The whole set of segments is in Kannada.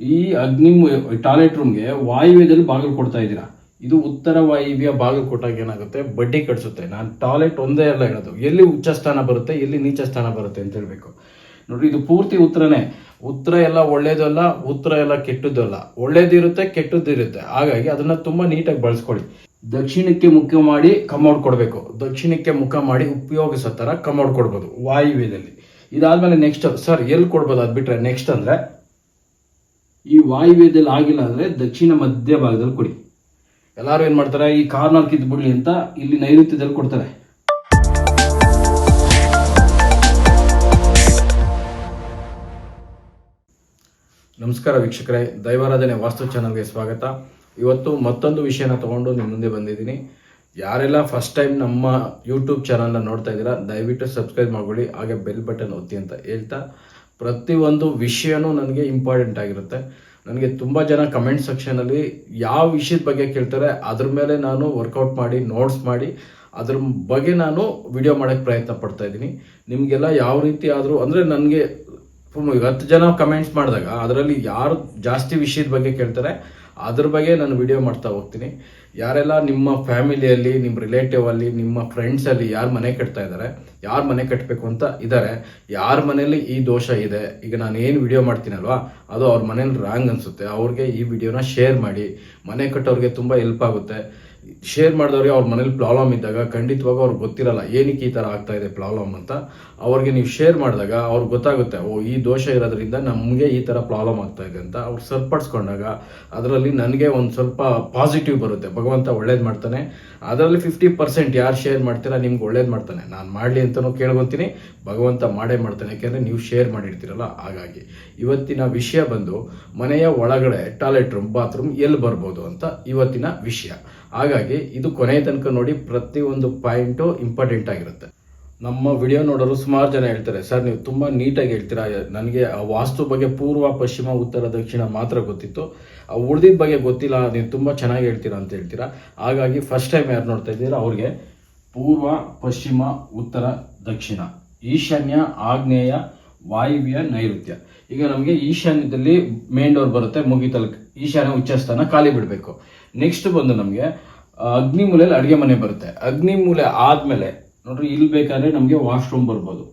ಈ ಅಗ್ನಿ ಟಾಯ್ಲೆಟ್ ರೂಮ್ಗೆ ವಾಯುವ್ಯದಲ್ಲಿ ಬಾಗಿಲು ಕೊಡ್ತಾ ಇದ್ದೀರಾ? ಇದು ಉತ್ತರ ವಾಯುವ್ಯ ಬಾಗಿಲು ಕೊಟ್ಟಾಗ ಏನಾಗುತ್ತೆ? ಬಡ್ಡಿ ಕಟ್ಸುತ್ತೆ. ನಾನು ಟಾಯ್ಲೆಟ್ ಒಂದೇ ಅಲ್ಲ ಹೇಳೋದು. ಎಲ್ಲಿ ಉಚ್ಚ ಸ್ಥಾನ ಬರುತ್ತೆ, ಎಲ್ಲಿ ನೀಚ ಸ್ಥಾನ ಬರುತ್ತೆ ಅಂತ ಹೇಳ್ಬೇಕು. ನೋಡ್ರಿ ಇದು ಪೂರ್ತಿ ಉತ್ತರನೇ. ಉತ್ತರ ಎಲ್ಲ ಒಳ್ಳೇದಲ್ಲ ಉತ್ತರ ಎಲ್ಲ ಕೆಟ್ಟದ್ದಲ್ಲ ಒಳ್ಳೇದಿರುತ್ತೆ ಕೆಟ್ಟದ್ದಿರುತ್ತೆ ಹಾಗಾಗಿ ಅದನ್ನ ತುಂಬಾ ನೀಟಾಗಿ ಬಳಸ್ಕೊಳ್ಳಿ. ದಕ್ಷಿಣಕ್ಕೆ ಮುಖ ಮಾಡಿ ಕಮೌಡ್ ಕೊಡಬೇಕು. ದಕ್ಷಿಣಕ್ಕೆ ಮುಖ ಮಾಡಿ ಉಪಯೋಗಿಸೋ ಥರ ಕಮೌಡ್ ಕೊಡ್ಬೋದು ವಾಯುವ್ಯದಲ್ಲಿ. ಇದಾದ್ಮೇಲೆ ನೆಕ್ಸ್ಟ್ ಸರ್, ಎಲ್ಲಿ ಕೊಡ್ಬೋದು ಅದು ಬಿಟ್ರೆ ನೆಕ್ಸ್ಟ್ ಅಂದ್ರೆ ಈ ವಾಯುವ್ಯದಲ್ಲಿ ಆಗಿಲ್ಲ ಅಂದ್ರೆ ದಕ್ಷಿಣ ಮಧ್ಯ ಭಾಗದಲ್ಲಿ ಕೊಡಿ. ಎಲ್ಲರೂ ಏನ್ ಮಾಡ್ತಾರೆ, ಈ ಕಾರ್ನರ್ ಕಿತ್ತು ಬಿಡ್ಲಿ ಅಂತ ಇಲ್ಲಿ ನೈಋತ್ಯದಲ್ಲಿ ಕೊಡ್ತಾರೆ. ನಮಸ್ಕಾರ ವೀಕ್ಷಕರೇ, ದೈವಾರಾಧನೆ ವಾಸ್ತು ಚಾನಲ್ಗೆ ಸ್ವಾಗತ. ಇವತ್ತು ಮತ್ತೊಂದು ವಿಷಯನ ತಗೊಂಡು ನಿಮ್ಮ ಮುಂದೆ ಬಂದಿದ್ದೀನಿ. ಯಾರೆಲ್ಲ ಫಸ್ಟ್ ಟೈಮ್ ನಮ್ಮ ಯೂಟ್ಯೂಬ್ ಚಾನಲ್ನ ನೋಡ್ತಾ ಇದ್ದೀರಾ, ದಯವಿಟ್ಟು ಸಬ್ಸ್ಕ್ರೈಬ್ ಮಾಡ್ಕೊಳ್ಳಿ, ಹಾಗೆ ಬೆಲ್ ಬಟನ್ ಒತ್ತಿ ಅಂತ ಹೇಳ್ತಾ ಪ್ರತಿಯೊಂದು ವಿಷಯನೂ ನನಗೆ ಇಂಪಾರ್ಟೆಂಟ್ ಆಗಿರುತ್ತೆ. ನನಗೆ ತುಂಬ ಜನ ಕಮೆಂಟ್ ಸೆಕ್ಷನಲ್ಲಿ ಯಾವ ವಿಷಯದ ಬಗ್ಗೆ ಕೇಳ್ತಾರೆ, ಅದ್ರ ಮೇಲೆ ನಾನು ವರ್ಕೌಟ್ ಮಾಡಿ ನೋಟ್ಸ್ ಮಾಡಿ, ಅದ್ರ ಬಗ್ಗೆ ನಾನು ವಿಡಿಯೋ ಮಾಡೋಕ್ಕೆ ಪ್ರಯತ್ನ ಪಡ್ತಾ ಇದ್ದೀನಿ. ನಿಮಗೆಲ್ಲ ಯಾವ ರೀತಿ ಆದರೂ, ಅಂದರೆ ನನಗೆ ಹತ್ತು ಜನ ಕಮೆಂಟ್ಸ್ ಮಾಡಿದಾಗ, ಅದರಲ್ಲಿ ಯಾರು ಜಾಸ್ತಿ ವಿಷಯದ ಬಗ್ಗೆ ಕೇಳ್ತಾರೆ ಅದ್ರ ಬಗ್ಗೆ ನಾನು ವಿಡಿಯೋ ಮಾಡ್ತಾ ಹೋಗ್ತೀನಿ. ಯಾರೆಲ್ಲ ನಿಮ್ಮ ಫ್ಯಾಮಿಲಿಯಲ್ಲಿ, ನಿಮ್ಮ ರಿಲೇಟಿವ್ ಅಲ್ಲಿ, ನಿಮ್ಮ ಫ್ರೆಂಡ್ಸ್ ಅಲ್ಲಿ ಯಾರು ಮನೆ ಕಟ್ತಾ ಇದ್ದಾರೆ ಯಾರು ಮನೆ ಕಟ್ಟಬೇಕು ಅಂತ ಇದ್ದಾರೆ ಯಾರ ಮನೇಲಿ ಈ ದೋಷ ಇದೆ, ಈಗ ನಾನು ಏನು ವಿಡಿಯೋ ಮಾಡ್ತೀನಲ್ವಾ, ಅದು ಅವ್ರ ಮನೇಲಿ ರಾಂಗ್ ಅನ್ಸುತ್ತೆ. ಅವ್ರಿಗೆ ಈ ವಿಡಿಯೋನ ಶೇರ್ ಮಾಡಿ. ಮನೆ ಕಟ್ಟೋರಿಗೆ ತುಂಬ ಹೆಲ್ಪ್ ಆಗುತ್ತೆ. ಶೇರ್ ಮಾಡಿದವ್ರಿಗೆ ಅವ್ರ ಮನೇಲಿ ಪ್ರಾಬ್ಲಮ್ ಇದ್ದಾಗ ಖಂಡಿತವಾಗ ಅವ್ರಿಗೆ ಗೊತ್ತಿರಲ್ಲ, ಏನಕ್ಕೆ ಈ ಥರ ಆಗ್ತಾ ಇದೆ ಪ್ರಾಬ್ಲಮ್ ಅಂತ. ಅವ್ರಿಗೆ ನೀವು ಶೇರ್ ಮಾಡಿದಾಗ ಅವ್ರಿಗೆ ಗೊತ್ತಾಗುತ್ತೆ, ಓ, ಈ ದೋಷ ಇರೋದ್ರಿಂದ ನಮಗೆ ಈ ಥರ ಪ್ರಾಬ್ಲಮ್ ಆಗ್ತಾ ಇದೆ ಅಂತ. ಅವ್ರು ಸರಿಪಡಿಸ್ಕೊಂಡಾಗ ಅದರಲ್ಲಿ ನನಗೆ ಒಂದು ಸ್ವಲ್ಪ ಪಾಸಿಟಿವ್ ಬರುತ್ತೆ. ಭಗವಂತ ಒಳ್ಳೇದು ಮಾಡ್ತಾನೆ. ಅದರಲ್ಲಿ ಫಿಫ್ಟಿ ಪರ್ಸೆಂಟ್ ಯಾರು ಶೇರ್ ಮಾಡ್ತೀರಾ, ನಿಮ್ಗೆ ಒಳ್ಳೇದು ಮಾಡ್ತಾನೆ. ನಾನು ಮಾಡಲಿ ಅಂತಲೂ ಕೇಳ್ಕೊತೀನಿ. ಭಗವಂತ ಮಾಡೇ ಮಾಡ್ತಾನೆ. ಯಾಕೆಂದರೆ ನೀವು ಶೇರ್ ಮಾಡಿರ್ತೀರಲ್ಲ ಹಾಗಾಗಿ. ಇವತ್ತಿನ ವಿಷಯ ಬಂದು ಮನೆಯ ಒಳಗಡೆ ಟಾಯ್ಲೆಟ್ ರೂಮ್ ಬಾತ್ರೂಮ್ ಎಲ್ಲಿ ಬರ್ಬೋದು ಅಂತ ಇವತ್ತಿನ ವಿಷಯ. ಹಾಗಾಗಿ ಇದು ಕೊನೆಯ ತನಕ ನೋಡಿ ಪ್ರತಿಯೊಂದು ಪಾಯಿಂಟು ಇಂಪಾರ್ಟೆಂಟ್ ಆಗಿರುತ್ತೆ. ನಮ್ಮ ವಿಡಿಯೋ ನೋಡೋರು ಸುಮಾರು ಜನ ಹೇಳ್ತಾರೆ, ಸರ್, ನೀವು ತುಂಬ ನೀಟಾಗಿ ಹೇಳ್ತೀರಾ? ನನಗೆ ಆ ವಾಸ್ತು ಬಗ್ಗೆ ಪೂರ್ವ, ಪಶ್ಚಿಮ, ಉತ್ತರ, ದಕ್ಷಿಣ ಮಾತ್ರ ಗೊತ್ತಿತ್ತು. ಆ ಉಳಿದಿದ್ದ ಬಗ್ಗೆ ಗೊತ್ತಿಲ್ಲ, ನೀವು ತುಂಬ ಚೆನ್ನಾಗಿ ಹೇಳ್ತೀರಾ ಅಂತ ಹೇಳ್ತೀರಾ? ಹಾಗಾಗಿ ಫಸ್ಟ್ ಟೈಮ್ ಯಾರು ನೋಡ್ತಾ ಇದ್ದೀರಾ, ಅವ್ರಿಗೆ ಪೂರ್ವ, ಪಶ್ಚಿಮ, ಉತ್ತರ, ದಕ್ಷಿಣ. ಈಶಾನ್ಯ, ಆಗ್ನೇಯ, ವಾಯುವ್ಯ, ನೈಋತ್ಯ. ಈಗ ನಮಗೆ ಈಶಾನ್ಯದಲ್ಲಿ ಮೇನ್ ಡೋರ್ ಬರುತ್ತೆ ಮುಗಿತಲ್ ಈಶಾನ್ಯ ಉಚ್ಚಸ್ಥಾನ ಖಾಲಿ ಬಿಡಬೇಕು. ನೆಕ್ಸ್ಟ್ ಬಂದು ನಮಗೆ ಅಗ್ನಿ ಮೂಲೆಯಲ್ಲಿ ಅಡುಗೆ ಮನೆ ಬರುತ್ತೆ. ಅಗ್ನಿ ಮೂಲೆ ಆದಮೇಲೆ, ನೋಡ್ರಿ ಇಲ್ಲಿ ಬೇಕಾದ್ರೆ ನಮಗೆ ವಾಶ್ರೂಮ್ ಬರ್ಬೋದು.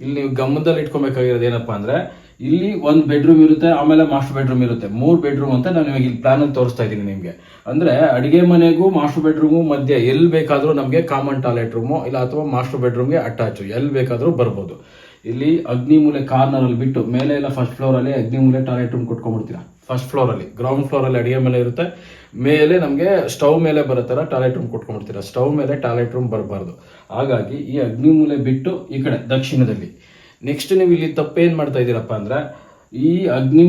ಇಲ್ಲಿ ನೀವು ಗಮನದಲ್ಲಿ ಇಟ್ಕೊಬೇಕಾಗಿರೋದು ಏನಪ್ಪ ಅಂದರೆ, ಇಲ್ಲಿ ಒಂದು ಬೆಡ್ರೂಮ್ ಇರುತ್ತೆ, ಆಮೇಲೆ ಮಾಸ್ಟರ್ ಬೆಡ್ರೂಮ್ ಇರುತ್ತೆ. ಮೂರು ಬೆಡ್ರೂಮ್ ಅಂತ ನಾನು ಇವಾಗ ಇಲ್ಲಿ ಪ್ಲಾನ್ ಅಲ್ಲಿ ತೋರಿಸ್ತಾ ಇದ್ದೀನಿ ನಿಮಗೆ. ಅಂದರೆ, ಅಡುಗೆ ಮನೆಗೂ ಮಾಸ್ಟರ್ ಬೆಡ್ರೂಮು ಮಧ್ಯೆ ಎಲ್ಲಿ ಬೇಕಾದರೂ ನಮಗೆ ಕಾಮನ್ ಟಾಯ್ಲೆಟ್ ರೂಮು ಇಲ್ಲ ಅಥವಾ ಮಾಸ್ಟರ್ ಬೆಡ್ರೂಮ್ಗೆ ಅಟ್ಯಾಚು ಎಲ್ಲಿ ಬೇಕಾದರೂ ಬರ್ಬೋದು. ಇಲ್ಲಿ ಅಗ್ನಿ ಮೂಲೆ ಕಾರ್ನರ್ ಅಲ್ಲಿ ಬಿಟ್ಟು ಮೇಲೆ ಎಲ್ಲ ಫಸ್ಟ್ ಫ್ಲೋರ್ ಅಲ್ಲಿ ಅಗ್ನಿ ಮೂಲೆ ಟಾಯ್ಲೆಟ್ ರೂಮ್ ಕೊಟ್ಕೊಂಡ್ಬಿಡ್ತೀರಾ? ಫಸ್ಟ್ ಫ್ಲೋರ್ ಅಲ್ಲಿ. ಗ್ರೌಂಡ್ ಫ್ಲೋರ್ ಅಲ್ಲಿ ಅಡಿಗೆ ಮೇಲೆ ಇರುತ್ತೆ. ಮೇಲೆ ನಮಗೆ ಸ್ಟವ್ ಮೇಲೆ ಬರೋ ಥರ ಟಾಯ್ಲೆಟ್ ರೂಮ್ ಕೊಟ್ಕೊಂಡ್ಬಿಡ್ತೀರಾ? ಸ್ಟವ್ ಮೇಲೆ ಟಾಯ್ಲೆಟ್ ರೂಮ್ ಬರಬಾರ್ದು. ಹಾಗಾಗಿ ಈ ಅಗ್ನಿ ಮೂಲೆ ಬಿಟ್ಟು ಈ ಕಡೆ, ದಕ್ಷಿಣದಲ್ಲಿ. ನೆಕ್ಸ್ಟ್ ನೀವು ಇಲ್ಲಿ ತಪ್ಪೇನ್ ಮಾಡ್ತಾ ಇದ್ದೀರಪ್ಪ ಅಂದ್ರೆ, ಈ ಅಗ್ನಿ